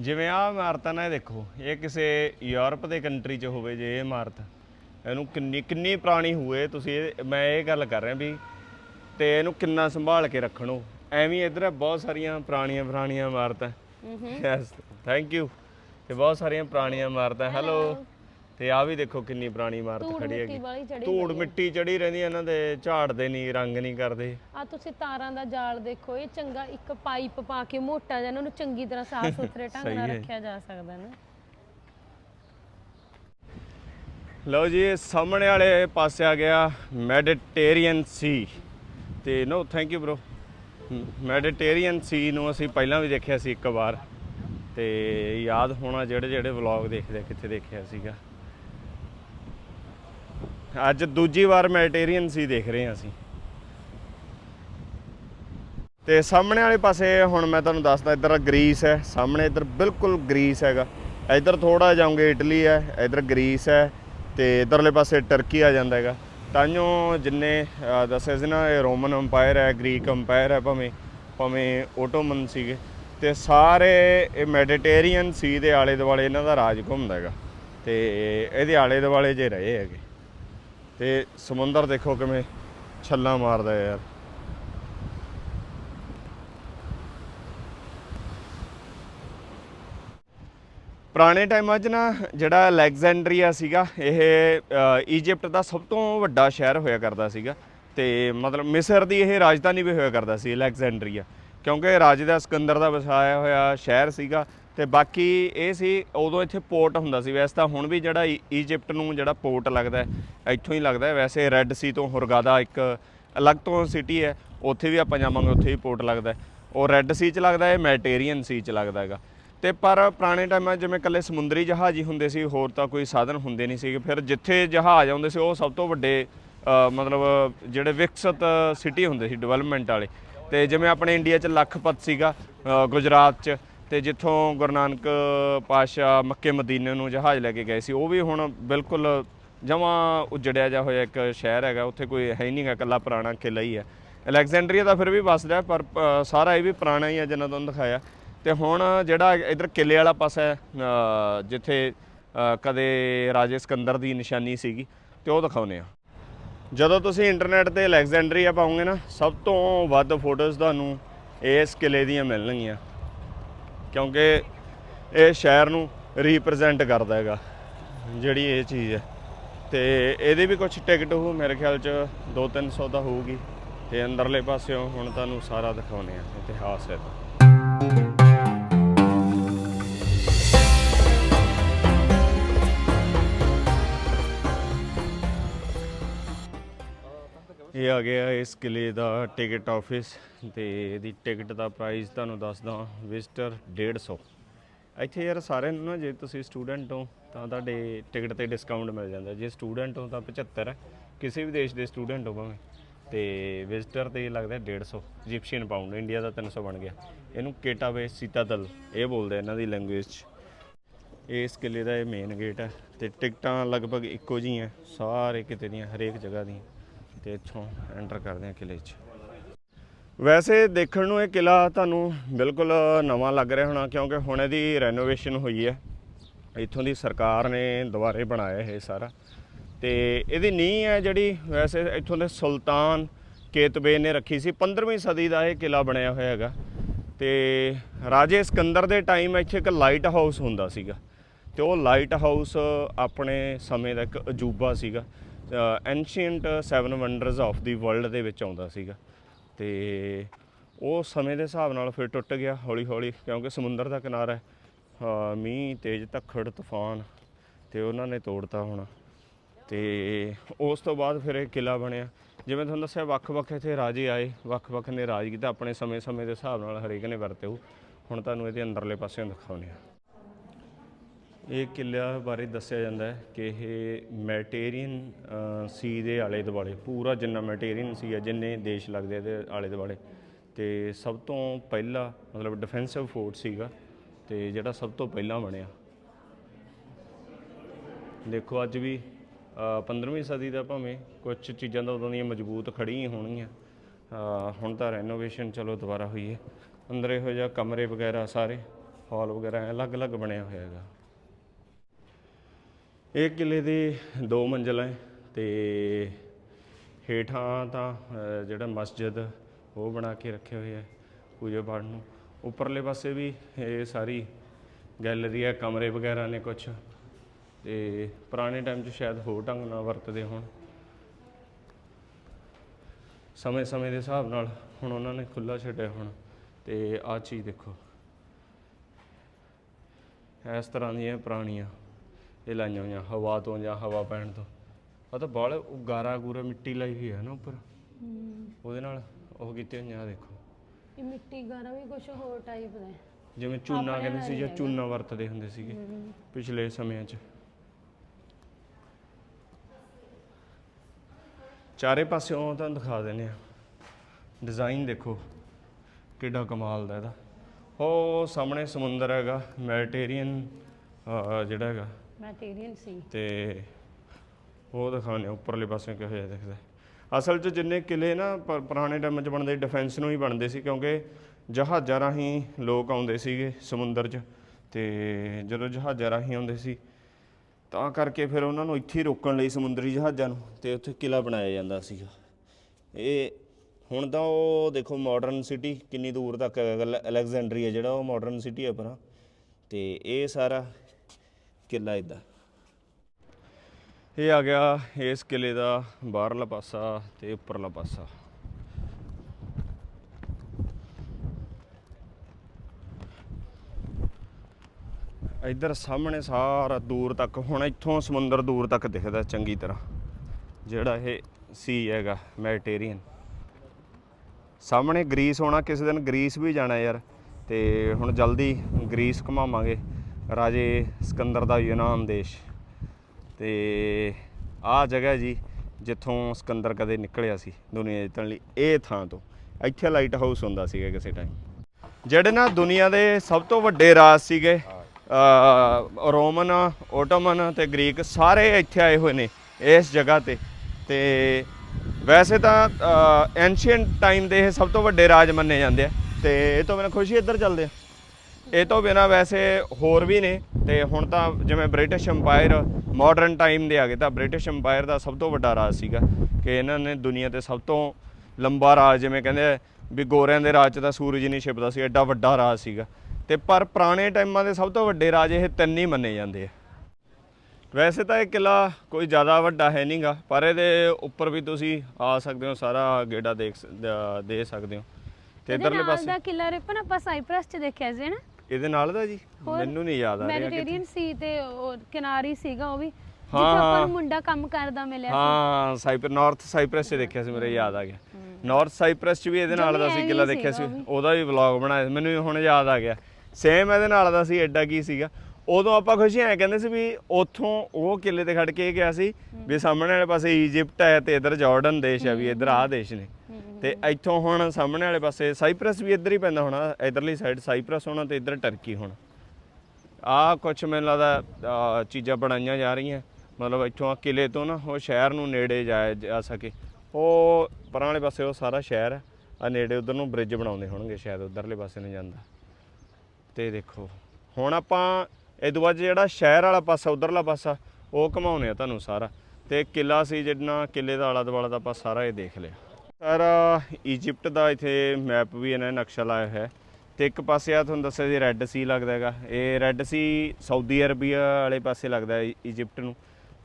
ਜਿਵੇਂ ਆਹ ਇਮਾਰਤ ਨਾ ਦੇਖੋ ਇਹ ਕਿਸੇ ਯੂਰਪ ਦੇ ਕੰਟਰੀ 'ਚ ਹੋਵੇ ਜੇ ਇਹ ਇਮਾਰਤ ਇਹਨੂੰ ਕਿੰਨੀ ਕਿੰਨੀ ਪੁਰਾਣੀ ਹੋਵੇ ਤੁਸੀਂ ਇਹ- ਮੈਂ ਇਹ ਗੱਲ ਕਰ ਰਿਹਾ ਵੀ ਤੇ ਇਹਨੂੰ ਕਿੰਨਾ ਸੰਭਾਲ ਕੇ ਰੱਖਣੋ। ਐਵੇਂ ਇੱਧਰ ਬਹੁਤ ਸਾਰੀਆਂ ਪੁਰਾਣੀਆਂ ਪੁਰਾਣੀਆਂ ਇਮਾਰਤਾਂ। ਯੈਸ ਥੈਂਕ ਯੂ ਤੇ ਬਹੁਤ ਸਾਰੀਆਂ ਪੁਰਾਣੀਆਂ ਇਮਾਰਤਾਂ। ਹੈਲੋ ਤੇ ਆ ਵੀ ਦੇਖੋ ਕਿੰਨੀ ਪੁਰਾਣੀ ਇਮਾਰਤ ਧੂੜ ਖੜੀ ਮਿੱਟੀ ਹੈਗੀ। ਵਾਲੀ ਚੜੀ ਧੂੜ ਮਿੱਟੀ ਚੜੀ ਰਹਿੰਦੀ ਇਹਨਾਂ ਦੇ ਝਾੜਦੇ ਨਹੀਂ ਰੰਗ ਨਹੀਂ ਕਰਦੇ। ਆ ਤੁਸੀਂ ਤਾਰਾਂ ਦਾ ਜਾਲ ਦੇਖੋ ਇਹ ਚੰਗਾ ਇੱਕ ਪਾਈਪ ਪਾ ਕੇ ਮੋਟਾ ਜਿਹਾ ਇਹਨਾਂ ਨੂੰ ਚੰਗੀ ਤਰ੍ਹਾਂ ਸਾਫ਼ <laughs> ਸੁਥਰੇ ਢੰਗ ਸਹੀ ਨਾਲ ਹੈ। ਰੱਖਿਆ ਜਾ ਸਕਦਾ ਨਾ। ਲਓ ਜੀ ਇਹ ਸਾਹਮਣੇ ਵਾਲੇ ਪਾਸੇ ਆ ਗਿਆ ਮੈਡੀਟੇਰੀਅਨ ਸੀ। ਤੇ no thank you bro Mediterranean ਸੀ ਨੂੰ ਅਸੀਂ ਪਹਿਲਾਂ ਵੀ ਦੇਖਿਆ ਸੀ ਇੱਕ ਵਾਰ। ਤੇ ਯਾਦ ਹੋਣਾ ਜਿਹੜੇ ਜਿਹੜੇ ਵਲੌਗ ਦੇਖਦੇ ਆ, ਕਿੱਥੇ ਦੇਖਿਆ ਸੀਗਾ। ਅੱਜ ਦੂਜੀ ਵਾਰ ਮੈਡੀਟੇਰੀਅਨ ਸੀ ਦੇਖ ਰਹੇ ਹਾਂ ਅਸੀਂ। ਤੇ ਸਾਹਮਣੇ ਵਾਲੇ ਪਾਸੇ ਹੁਣ ਮੈਂ ਤੁਹਾਨੂੰ ਦੱਸਦਾ, ਇੱਧਰ ਗ੍ਰੀਸ ਹੈ। ਸਾਹਮਣੇ ਇੱਧਰ ਬਿਲਕੁਲ ਗ੍ਰੀਸ ਹੈਗਾ। ਇੱਧਰ ਥੋੜਾ ਜਾਓਗੇ ਇਟਲੀ ਹੈ, ਇੱਧਰ ਗ੍ਰੀਸ ਹੈ ਤੇ ਇੱਧਰਲੇ ਪਾਸੇ ਟਰਕੀ ਆ ਜਾਂਦਾ ਹੈਗਾ। ਤਾਂਿਓ ਜਿੰਨੇ ਦੱਸਿਆ ਸੀ ਨਾ, ਇਹ ਰੋਮਨ ਅੰਪਾਇਰ ਹੈ, ਗ੍ਰੀਕ ਅੰਪਾਇਰ ਹੈ ਭਾਵੇਂ ਭਾਵੇਂ ਓਟੋਮਨ ਸੀਗੇ। ਤੇ ਸਾਰੇ ਇਹ ਮੈਡੀਟੇਰੀਅਨ ਸੀ ਦੇ ਆਲੇ ਦੁਆਲੇ ਇਹਨਾਂ ਦਾ ਰਾਜ ਘੁੰਮਦਾ ਹੈਗਾ। ਤੇ ਇਹਦੇ ਆਲੇ ਦੁਆਲੇ ਜੇ ਰਹੇ ਹੈਗੇ। ਤੇ ਸਮੁੰਦਰ ਦੇਖੋ ਕਿਵੇਂ ਛੱਲਾਂ ਮਾਰਦਾ ਯਾਰ। ਪੁਰਾਣੇ ਟਾਈਮਾਂ 'ਚ ਨਾ ਜਿਹੜਾ ਅਲੈਗਜ਼ੈਂਡਰੀਆ ਸੀਗਾ, ਇਹ ਈਜਿਪਟ ਦਾ ਸਭ ਤੋਂ ਵੱਡਾ ਸ਼ਹਿਰ ਹੋਇਆ ਕਰਦਾ ਸੀਗਾ ਤੇ ਮਤਲਬ ਮਿਸਰ ਦੀ ਇਹ ਰਾਜਧਾਨੀ ਵੀ ਹੋਇਆ ਕਰਦਾ ਸੀ ਅਲੈਗਜ਼ੈਂਡਰੀਆ ਕਿਉਂਕਿ ਰਾਜੇ ਦਾ ਸਿਕੰਦਰ ਦਾ ਵਸਾਇਆ ਹੋਇਆ ਸ਼ਹਿਰ ਸੀਗਾ ਤੇ ਬਾਕੀ ਇਹ ਸੀ, ਉਦੋਂ ਇੱਥੇ ਪੋਰਟ ਹੁੰਦਾ ਸੀ, ਵੈਸੇ ਤਾਂ ਹੁਣ ਵੀ ਜਿਹੜਾ ਈ- ਈਜਿਪਟ ਨੂੰ ਜਿਹੜਾ ਪੋਰਟ ਲੱਗਦਾ ਇੱਥੋਂ ਹੀ ਲੱਗਦਾ ਵੈਸੇ ਰੈੱਡ ਸੀ ਤੋਂ ਹੁਰਗਾਦਾ ਇੱਕ ਅਲੱਗ ਤੋਂ ਸਿਟੀ ਹੈ, ਉੱਥੇ ਵੀ ਆਪਾਂ ਜਾਵਾਂਗੇ, ਉੱਥੇ ਵੀ ਪੋਰਟ ਲੱਗਦਾ ਉਹ ਰੈੱਡ ਸੀ 'ਚ ਲੱਗਦਾ ਹੈ ਮੈਡੀਟੇਰੀਅਨ ਸੀ 'ਚ ਲੱਗਦਾ ਹੈਗਾ। ਤੇ ਪਰ ਪੁਰਾਣੇ ਟਾਈਮਾਂ ਜਿਵੇਂ ਇਕੱਲੇ ਸਮੁੰਦਰੀ ਜਹਾਜ਼ ਹੀ ਹੁੰਦੇ ਸੀ, ਹੋਰ ਤਾਂ ਕੋਈ ਸਾਧਨ ਹੁੰਦੇ ਨਹੀਂ ਸੀਗੇ। ਫਿਰ ਜਿੱਥੇ ਜਹਾਜ਼ ਆਉਂਦੇ ਸੀ, ਉਹ ਸਭ ਤੋਂ ਵੱਡੇ ਮਤਲਬ ਜਿਹੜੇ ਵਿਕਸਿਤ ਸਿਟੀ ਹੁੰਦੇ ਸੀ ਡਿਵੈਲਪਮੈਂਟ ਵਾਲੇ। ਤੇ ਜਿਵੇਂ ਆਪਣੇ ਇੰਡੀਆ 'ਚ ਲੱਖਪਤ ਸੀਗਾ ਗੁਜਰਾਤ 'ਚ ਤੇ ਜਿੱਥੋਂ ਗੁਰੂ ਨਾਨਕ ਪਾਸ਼ਾ ਮੱਕੇ ਮਦੀਨੇ ਨੂੰ ਜਹਾਜ਼ ਲੈ ਕੇ ਗਏ ਸੀ, ਉਹ ਵੀ ਹੁਣ ਬਿਲਕੁਲ ਜਮਾਂ ਉਜੜਿਆ ਜਾ ਹੋਇਆ ਇੱਕ ਸ਼ਹਿਰ ਹੈਗਾ, ਉੱਥੇ ਕੋਈ ਹੈ ਹੀ ਨਹੀਂਗਾ, ਇਕੱਲਾ ਪੁਰਾਣਾ ਕਿਲਾ ਹੀ ਹੈ। ਅਲੈਗਜ਼ੈਂਡਰੀਆ ਤਾਂ ਫਿਰ ਵੀ ਵੱਸਦਾ ਪਰ ਸਾਰਾ ਇਹ ਵੀ ਪੁਰਾਣਾ ਹੀ ਹੈ ਜਿੰਨਾ ਤੁਹਾਨੂੰ ਦਿਖਾਇਆ। ਤੇ ਹੁਣ ਜਿਹੜਾ ਇਧਰ ਕਿਲੇ ਵਾਲਾ ਪਾਸਾ ਹੈ ਜਿੱਥੇ ਕਦੇ ਰਾਜੇ ਸਿਕੰਦਰ ਦੀ ਨਿਸ਼ਾਨੀ ਸੀਗੀ, ਤੇ ਉਹ ਦਿਖਾਉਨੇ ਆ ਜਦੋਂ ਤੁਸੀਂ ਇੰਟਰਨੈਟ ਤੇ ਅਲੈਗਜ਼ੈਂਡਰੀਆ ਪਾਉਂਗੇ ਨਾ, ਸਭ ਤੋਂ ਵੱਧ ਫੋਟੋਜ਼ ਤੁਹਾਨੂੰ ਇਸ ਕਿਲੇ ਦੀਆਂ ਮਿਲਣਗੀਆਂ। ਕਿਉਂਕਿ ਇਹ ਸ਼ਹਿਰ ਨੂੰ ਰੀਪਰੈਜ਼ੈਂਟ ਕਰਦਾ ਹੈਗਾ, ਜਿਹੜੀ ਇਹ ਚੀਜ਼ ਹੈ। ਤੇ ਇਹਦੀ ਵੀ ਕੁਝ ਟਿਕਟ ਹੋ ਮੇਰੇ ਖਿਆਲ ਚ 2-300 ਦਾ ਹੋਊਗੀ। ਤੇ ਅੰਦਰਲੇ ਪਾਸਿਓਂ ਹੁਣ ਤੁਹਾਨੂੰ ਸਾਰਾ ਦਿਖਾਉਨੇ ਆ ਇਤਿਹਾਸ ਹੈ ਤਾਂ। ਆ ਗਿਆ ਇਸ ਕਿਲੇ ਦਾ ਟਿਕਟ ਆਫਿਸ ਤੇ ਇਹਦੀ ਟਿਕਟ ਦਾ ਪ੍ਰਾਈਸ ਤੁਹਾਨੂੰ ਦੱਸਦਾ ਵਿਜ਼ਟਰ 150 ਇੱਥੇ ਯਾਰ ਸਾਰਿਆਂ ਨੂੰ ਨਾ ਜੇ ਤੁਸੀਂ ਸਟੂਡੈਂਟ ਹੋ, ਤਾਂ ਤੁਹਾਡੇ ਟਿਕਟ ਤੇ ਡਿਸਕਾਊਂਟ ਮਿਲ ਜਾਂਦਾ। ਜੇ ਸਟੂਡੈਂਟ ਹੋ ਤਾਂ 75 ਹੈ, ਕਿਸੇ ਵੀ ਦੇਸ਼ ਦੇ ਸਟੂਡੈਂਟ ਹੋ ਭਾਵੇਂ। ਤੇ ਵਿਜ਼ਟਰ ਤੇ ਲੱਗਦਾ 150 ਇਜਿਪਸ਼ੀਅਨ ਪਾਉਂਡ ਇੰਡੀਆ ਦਾ 300 ਬਣ ਗਿਆ। ਇਹਨੂੰ ਕੇਟਾਵੇ ਸੀਤਾਦਲ, ਇਹ ਬੋਲਦੇ ਇਹਨਾਂ ਦੀ ਲੈਂਗੁਏਜ 'ਚ। ਇਸ ਕਿਲੇ ਦਾ ਇਹ ਮੇਨ ਗੇਟ ਹੈ ਤੇ ਟਿਕਟਾਂ ਲਗਭਗ ਇੱਕੋ ਜਿਹੀਆਂ, ਸਾਰੇ ਕਿਤੇ ਦੀਆਂ, ਹਰੇਕ ਜਗ੍ਹਾ ਦੀਆਂ। ਤੇ ਇੱਥੋਂ ਐਂਟਰ ਕਰਦੇ ਹਾਂ ਕਿਲੇ 'ਚ। ਵੈਸੇ ਦੇਖਣ ਨੂੰ ਇਹ ਕਿਲਾ ਤੁਹਾਨੂੰ ਬਿਲਕੁਲ ਨਵਾਂ ਲੱਗ ਰਿਹਾ ਹੋਣਾ ਕਿਉਂਕਿ ਹੁਣ ਇਹਦੀ ਰੈਨੋਵੇਸ਼ਨ ਹੋਈ ਹੈ। ਇੱਥੋਂ ਦੀ ਸਰਕਾਰ ਨੇ ਦੁਬਾਰੇ ਬਣਾਇਆ ਇਹ ਸਾਰਾ। ਤੇ ਇਹਦੀ ਨੀਂਹ ਹੈ ਜਿਹੜੀ ਵੈਸੇ ਇੱਥੋਂ ਦੇ ਸੁਲਤਾਨ ਕੇਤਬੇ ਨੇ ਰੱਖੀ ਸੀ। 15ਵੀਂ ਸਦੀ ਦਾ ਇਹ ਕਿਲਾ ਬਣਿਆ ਹੋਇਆ ਹੈਗਾ। ਤੇ ਰਾਜੇ ਸਿਕੰਦਰ ਦੇ ਟਾਈਮ ਇੱਥੇ ਇੱਕ ਲਾਈਟ ਹਾਊਸ ਹੁੰਦਾ ਸੀਗਾ। ਤੇ ਉਹ ਲਾਈਟ ਹਾਊਸ ਆਪਣੇ ਸਮੇਂ ਦਾ ਇੱਕ ਅਜੂਬਾ ਸੀਗਾ। Ancient 7 wonders of the world ਦੇ ਵਿੱਚ ਆਉਂਦਾ ਸੀਗਾ। ਤੇ ਉਹ ਸਮੇਂ ਦੇ ਹਿਸਾਬ ਨਾਲ ਫਿਰ ਟੁੱਟ ਗਿਆ ਹੌਲੀ ਹੌਲੀ ਕਿਉਂਕਿ ਸਮੁੰਦਰ ਦਾ ਕਿਨਾਰਾ ਹੈ। ਮੀਂਹ, ਤੇਜ਼, ਧੱਖੜ, ਤੂਫਾਨ, ਤੇ ਉਹਨਾਂ ਨੇ ਤੋੜਤਾ ਹੋਣਾ। ਤੇ ਉਸ ਤੋਂ ਬਾਅਦ ਫਿਰ ਇਹ ਕਿਲਾ ਬਣਿਆ। ਜਿਵੇਂ ਤੁਹਾਨੂੰ ਦੱਸਿਆ, ਵੱਖ-ਵੱਖ ਇੱਥੇ ਰਾਜੇ ਆਏ, ਵੱਖ-ਵੱਖ ਨੇ ਰਾਜ ਕੀਤਾ। ਆਪਣੇ ਸਮੇਂ-ਸਮੇਂ ਦੇ ਹਿਸਾਬ ਨਾਲ ਹਰੇਕ ਨੇ ਵਰਤੇ ਹੋ ਹੁਣ ਤੁਹਾਨੂੰ ਇਹਦੇ ਅੰਦਰਲੇ ਪਾਸਿਓਂ ਦਿਖਾਉਂਦੇ ਆ ਇਹ ਕਿਲ੍ਹਾ ਬਾਰੇ ਦੱਸਿਆ ਜਾਂਦਾ ਹੈ ਕਿ ਇਹ ਮੈਟੇਰੀਅਨ ਸੀ ਦੇ ਆਲੇ ਦੁਆਲੇ ਪੂਰਾ ਜਿੰਨਾ ਮੈਟੇਰੀਅਨ ਸੀ ਹੈ ਜਿੰਨੇ ਦੇਸ਼ ਲੱਗਦੇ ਇਹਦੇ ਆਲੇ ਦੁਆਲੇ ਤੇ ਸਭ ਤੋਂ ਪਹਿਲਾ ਮਤਲਬ ਡਿਫੈਂਸਿਵ ਫੋਰਟ ਸੀਗਾ ਤੇ ਜਿਹੜਾ ਸਭ ਤੋਂ ਪਹਿਲਾਂ ਬਣਿਆ। ਦੇਖੋ ਅੱਜ ਵੀ ਅ, 15ਵੀਂ ਸਦੀ ਦਾ ਭਾਵੇਂ ਕੁਝ ਚੀਜ਼ਾਂ ਤਾਂ ਉਦੋਂ ਦੀਆਂ ਮਜ਼ਬੂਤ ਖੜੀਆਂ ਹੀ ਹੋਣਗੀਆਂ। ਹੁਣ ਤਾਂ ਰੈਨੋਵੇਸ਼ਨ ਚਲੋ ਦੁਬਾਰਾ ਹੋਈ ਹੈ ਅੰਦਰ ਇਹੋ ਜਿਹਾ ਕਮਰੇ ਵਗੈਰਾ ਸਾਰੇ ਹਾਲ ਵਗੈਰਾ ਅਲੱਗ-ਅਲੱਗ ਬਣਿਆ ਹੋਇਆ ਹੈਗਾ। ਇਹ ਕਿਲੇ ਦੇ ਦੋ ਮੰਜ਼ਿਲਾਂ ਹੈ ਤੇ ਹੇਠਾਂ ਤਾਂ ਅ, ਜਿਹੜਾ ਮਸਜਿਦ ਉਹ ਬਣਾ ਕੇ ਰੱਖੇ ਹੋਏ ਹੈ ਪੂਜਾ ਪਾਠ ਨੂੰ। ਉੱਪਰਲੇ ਪਾਸੇ ਵੀ ਇਹ ਸਾਰੀ ਗੈਲਰੀ ਹੈ ਕਮਰੇ ਵਗੈਰਾ ਨੇ ਕੁਝ ਤੇ ਪੁਰਾਣੇ ਟਾਈਮ 'ਚ ਸ਼ਾਇਦ ਹੋਰ ਢੰਗ ਨਾਲ ਵਰਤਦੇ ਹੋਣ। ਸਮੇਂ-ਸਮੇਂ ਦੇ ਹਿਸਾਬ ਨਾਲ ਹੁਣ ਉਹਨਾਂ ਨੇ ਖੁੱਲਾ ਛੱਡਿਆ ਹੁਣ। ਤੇ ਆਹ ਚੀਜ਼ ਦੇਖੋ। ਇਸ ਤਰ੍ਹਾਂ ਦੀਆਂ ਪੁਰਾਣੀਆਂ ਇਹ ਲਾਈਆਂ ਹੋਈਆਂ ਹਵਾ ਤੋਂ ਜਾਂ ਹਵਾ ਪੈਣ ਤੋਂ। ਆ ਤਾਂ ਬਾਲ ਗਾਰਾ ਗੂਰਾ ਮਿੱਟੀ ਲਾਈ ਹੋਈ ਹੈ ਨਾ ਉੱਪਰ। ਉਹਦੇ ਨਾਲ ਉਹ ਕੀਤੇ ਹੋਈਆਂ ਆਹ ਦੇਖੋ। ਇਹ ਮਿੱਟੀ ਗਾਰਾ ਵੀ ਕੁਝ ਹੋਰ ਟਾਈਪ ਦਾ ਹੈ। ਜਿਵੇਂ ਚੂਨਾ ਆਪਣੇ ਕਹਿੰਦੇ ਸੀ ਜਾਂ ਹੀ ਚੂਨਾ ਵਰਤਦੇ ਹੁੰਦੇ ਸੀਗੇ ਪਿਛਲੇ ਸਮਿਆਂ 'ਚ। ਚਾਰੇ ਪਾਸਿਓਂ ਤੁਹਾਨੂੰ ਦਿਖਾ ਦਿੰਦੇ ਆ ਡਿਜ਼ਾਈਨ ਦੇਖੋ ਕਿੱਡਾ ਕਮਾਲ ਦਾ ਇਹਦਾ। ਉਹ ਸਾਹਮਣੇ ਸਮੁੰਦਰ ਹੈਗਾ ਮੈਡੀਟੇਰੀਅਨ ਜਿਹੜਾ ਹੈਗਾ। ਮੈਟੀਰੀਅਲ ਸੀ। ਤੇ ਉਹ ਦਿਖਾਉਂਦੇ ਉੱਪਰਲੇ ਪਾਸੇ ਕਿਹੋ ਜਿਹਾ ਦਿਖਦਾ। ਅਸਲ 'ਚ ਜਿੰਨੇ ਕਿਲੇ ਨਾ ਪ- ਪੁਰਾਣੇ ਟਾਈਮ 'ਚ ਬਣਦੇ ਡਿਫੈਂਸ ਨੂੰ ਹੀ ਬਣਦੇ ਸੀ, ਕਿਉਂਕਿ ਜਹਾਜ਼ਾਂ ਰਾਹੀਂ ਲੋਕ ਆਉਂਦੇ ਸੀਗੇ ਸਮੁੰਦਰ 'ਚ, ਤੇ ਜਦੋਂ ਜਹਾਜ਼ਾਂ ਰਾਹੀਂ ਆਉਂਦੇ ਸੀ, ਤਾਂ ਕਰਕੇ ਫਿਰ ਉਹਨਾਂ ਨੂੰ ਇੱਥੇ ਹੀ ਰੋਕਣ ਲਈ ਸਮੁੰਦਰੀ ਜਹਾਜ਼ਾਂ ਨੂੰ, ਤੇ ਉੱਥੇ ਕਿਲਾ ਬਣਾਇਆ ਜਾਂਦਾ ਸੀਗਾ। ਇਹ ਹੁਣ ਤਾਂ ਉਹ ਦੇਖੋ ਮਾਡਰਨ ਸਿਟੀ ਕਿੰਨੀ ਦੂਰ ਤੱਕ ਅਲੈਗਜ਼ੈਂਡਰੀਆ ਜਿਹੜਾ, ਉਹ ਮਾਡਰਨ ਸਿਟੀ ਹੈ ਪਰਾਂ ਤੇ ਇਹ ਸਾਰਾ ਕਿਲਾ ਇਦਾਂ ਇਹ ਆ ਗਿਆ ਇਸ ਕਿਲੇ ਦਾ ਬਾਹਰਲਾ ਪਾਸਾ ਤੇ ਉੱਪਰਲਾ ਪਾਸਾ। ਇੱਧਰ ਸਾਹਮਣੇ ਸਾਰਾ ਦੂਰ ਤੱਕ, ਹੁਣ ਇੱਥੋਂ ਸਮੁੰਦਰ ਦੂਰ ਤੱਕ ਦਿਖਦਾ ਚੰਗੀ ਤਰ੍ਹਾਂ। ਜਿਹੜਾ ਇਹ ਸੀ ਹੈਗਾ ਮੈਡੀਟੇਰੀਅਨ ਸਾਹਮਣੇ ਗ੍ਰੀਸ ਹੋਣਾ, ਕਿਸੇ ਦਿਨ ਗ੍ਰੀਸ ਵੀ ਜਾਣਾ ਯਾਰ। ਤੇ ਹੁਣ ਜਲਦੀ ਗ੍ਰੀਸ ਘੁਮਾਵਾਂਗੇ। ਰਾਜੇ ਸਿਕੰਦਰ ਦਾ ਯੂਨਾਨ ਦੇਸ਼। ਤੇ ਆਹ ਜਗ੍ਹਾ ਜੀ, ਜਿੱਥੋਂ ਸਿਕੰਦਰ ਕਦੇ ਨਿਕਲਿਆ ਸੀ ਦੁਨੀਆ ਜਿੱਤਣ ਲਈ, ਇਹ ਥਾਂ ਤੋਂ। ਇੱਥੇ ਲਾਈਟ ਹਾਊਸ ਹੁੰਦਾ ਸੀਗਾ ਕਿਸੇ ਟਾਈਮ ਜਿਹੜੇ ਨਾ ਦੁਨੀਆ ਦੇ ਸਭ ਤੋਂ ਵੱਡੇ ਰਾਜ ਸੀਗੇ ਰੋਮਨ, ਓਟੋਮਨ ਤੇ ਗ੍ਰੀਕ, ਸਾਰੇ ਇੱਥੇ ਆਏ ਹੋਏ ਨੇ ਇਸ ਜਗ੍ਹਾ ਤੇ। ਤੇ ਵੈਸੇ ਤਾਂ ਐਂਸ਼ੀਅੰਟ ਟਾਈਮ ਦੇ ਇਹ ਸਭ ਤੋਂ ਵੱਡੇ ਰਾਜ ਮੰਨੇ ਜਾਂਦੇ ਆ। ਤੇ ਇਹ ਤੋਂ ਬਿਨਾਂ ਖੁਸ਼ੀ ਇੱਧਰ ਚੱਲਦੇ ਆ। ਇਹ ਤੋਂ ਬਿਨਾ ਵੈਸੇ ਹੋਰ ਵੀ ਨੇ ਤੇ ਹੁਣ ਤਾਂ ਜਿਵੇਂ ਬ੍ਰਿਟਿਸ਼ ਐਮਪਾਇਰ ਮਾਡਰਨ ਟਾਈਮ ਦੇ ਆ ਗਏ ਤਾਂ ਬ੍ਰਿਟਿਸ਼ ਐਮਪਾਇਰ ਦਾ ਸਭ ਤੋਂ ਵੱਡਾ ਰਾਜ ਸੀਗਾ ਕਿ ਇਹਨਾਂ ਨੇ ਦੁਨੀਆ ਤੇ ਸਭ ਤੋਂ ਲੰਬਾ ਰਾਜ ਜਿਵੇਂ ਕਹਿੰਦੇ ਵੀ ਗੋਰਿਆਂ ਦੇ ਰਾਜ 'ਚ ਤਾਂ ਸੂਰਜ ਨਹੀਂ ਛਿਪਦਾ ਸੀ ਐਡਾ ਵੱਡਾ ਰਾਜ ਸੀਗਾ। ਤੇ ਪਰ ਪੁਰਾਣੇ ਟਾਈਮਾਂ ਦੇ ਸਭ ਤੋਂ ਵੱਡੇ ਰਾਜ ਇਹ ਤਿੰਨ ਹੀ ਮੰਨੇ ਜਾਂਦੇ ਆ। ਵੈਸੇ ਤਾਂ ਇਹ ਕਿਲਾ ਕੋਈ ਜ਼ਿਆਦਾ ਵੱਡਾ ਹੈ ਨਹੀਂਗਾ ਪਰ ਇਹਦੇ ਉੱਪਰ ਵੀ ਤੁਸੀਂ ਆ ਸਕਦੇ ਹੋ ਸਾਰਾ ਗੇੜਾ ਦੇਖ ਦ- ਸਕਦੇ ਹੋ। ਤੇ ਇਧਰਲੇ ਪਾਸੇ ਦਾ ਕਿਲਾ ਰਿਪਨ ਆਪਾਂ ਸਾਈਪ੍ਰਸ ਚ ਦੇਖਿਆ ਸੀ ਨਾ? ਇਹਦੇ ਨਾਲ ਦਾ ਜੀ ਹੋਰ? ਮੈਨੂੰ ਨਹੀਂ ਯਾਦ ਆ ਰਿਹਾ। ਮੈਡੀਟੇਰੀਅਨ ਸੀ ਤੇ ਉਹ ਕਿਨਾਰੀ ਸੀਗਾ ਉਹ ਵੀ ਜਿੱਥੇ ਹਾਂ, ਆਪਾਂ। ਨੂੰ ਮੁੰਡਾ ਕੰਮ ਕਰਦਾ ਮਿਲਿਆ ਹਾਂ ਸਾਈਪਰ ਨਾਰਥ ਸਾਈਪ੍ਰੈਸ 'ਚ ਦੇਖਿਆ ਸੀ ਮੇਰੇ ਯਾਦ ਆ ਗਿਆ ਨਾਰਥ ਸਾਈਪ੍ਰੈਸ 'ਚ ਵੀ ਇਹਦੇ ਨਾਲ ਦਾ ਸੀ ਕਿਲਾ ਦੇਖਿਆ ਸੀ। ਉਹਦਾ ਵੀ ਵਲੌਗ ਬਣਾਇਆ ਸੀ, ਮੈਨੂੰ ਹੁਣ ਯਾਦ ਆ ਗਿਆ ਸੇਮ ਇਹਦੇ ਨਾਲ ਦਾ ਸੀ ਐਡਾ ਕੀ ਸੀਗਾ ਉਦੋਂ ਆਪਾਂ ਖੁਸ਼ੀ ਐ ਕਹਿੰਦੇ ਸੀ ਵੀ ਉੱਥੋਂ ਉਹ ਕਿਲੇ ਤੇ ਖੜ ਕੇ ਇਹ ਗਿਆ ਸੀ ਵੀ ਸਾਹਮਣੇ ਵਾਲੇ ਪਾਸੇ ਈਜਿਪਟ ਹੈ ਤੇ ਇਧਰ ਜਾਰਡਨ ਦੇਸ਼ ਹੈ ਵੀ ਇਧਰ ਆਹ ਦੇਸ਼ ਨੇ ਤੇ ਇੱਥੋਂ ਹੁਣ ਸਾਹਮਣੇ ਵਾਲੇ ਪਾਸੇ ਸਾਈਪ੍ਰੈਸ ਵੀ ਇੱਧਰ ਹੀ ਪੈਂਦਾ ਹੋਣਾ, ਇਧਰਲੀ ਸਾਈਡ ਸਾਈਪ੍ਰੈਸ ਹੋਣਾ ਤੇ ਇੱਧਰ ਟਰਕੀ ਹੋਣਾ। ਆ ਕੁਛ ਮੈਨੂੰ ਲੱਗਦਾ ਚੀਜ਼ਾਂ ਬਣਾਈਆਂ ਜਾ ਰਹੀਆਂ, ਮਤਲਬ ਇੱਥੋਂ ਆ ਕਿਲੇ ਤੋਂ ਨਾ, ਉਹ ਸ਼ਹਿਰ ਨੂੰ ਨੇੜੇ ਜਾਇਆ ਜਾ ਸਕੇ। ਉਹ ਪਰਾਂ ਵਾਲੇ ਪਾਸੇ ਉਹ ਸਾਰਾ ਸ਼ਹਿਰ ਹੈ, ਆ ਨੇੜੇ ਉਧਰ ਨੂੰ ਬ੍ਰਿਜ ਬਣਾਉਂਦੇ ਹੋਣਗੇ ਸ਼ਾਇਦ, ਉਧਰਲੇ ਪਾਸੇ ਨੂੰ ਜਾਂਦਾ। ਤੇ ਦੇਖੋ, ਹੁਣ ਆਪਾਂ ਇਹ ਤੋਂ ਬਾਅਦ ਜਿਹੜਾ ਸ਼ਹਿਰ ਵਾਲਾ ਪਾਸਾ, ਉਧਰਲਾ ਪਾਸਾ, ਉਹ ਘਮਾਉਨੇ ਆ ਤੁਹਾਨੂੰ ਸਾਰਾ। ਤੇ ਕਿਲਾ ਸੀ ਜਿੰਨਾ, ਕਿਲੇ ਦਾ ਆਲਾ ਦੁਆਲਾ ਦਾ ਆਪਾਂ ਸਾਰਾ ਇਹ ਦੇਖ ਲਿਆ। ਸਾਰਾ ਈਜਿਪਟ ਦਾ ਇੱਥੇ ਮੈਪ ਵੀ ਇਹਨਾਂ ਨੇ ਨਕਸ਼ਾ ਲਾਇਆ ਹੋਇਆ ਹੈ। ਤੇ ਇੱਕ ਪਾਸੇ ਆ ਤੁਹਾਨੂੰ ਦੱਸਿਆ ਸੀ ਰੈੱਡ ਸੀ ਲੱਗਦਾ ਹੈਗਾ। ਇਹ ਰੈੱਡ ਸੀ ਸਾਊਦੀ ਅਰਬੀਆ ਵਾਲੇ ਪਾਸੇ ਲੱਗਦਾ ਹੈ e- ਈਜਿਪਟ ਨੂੰ।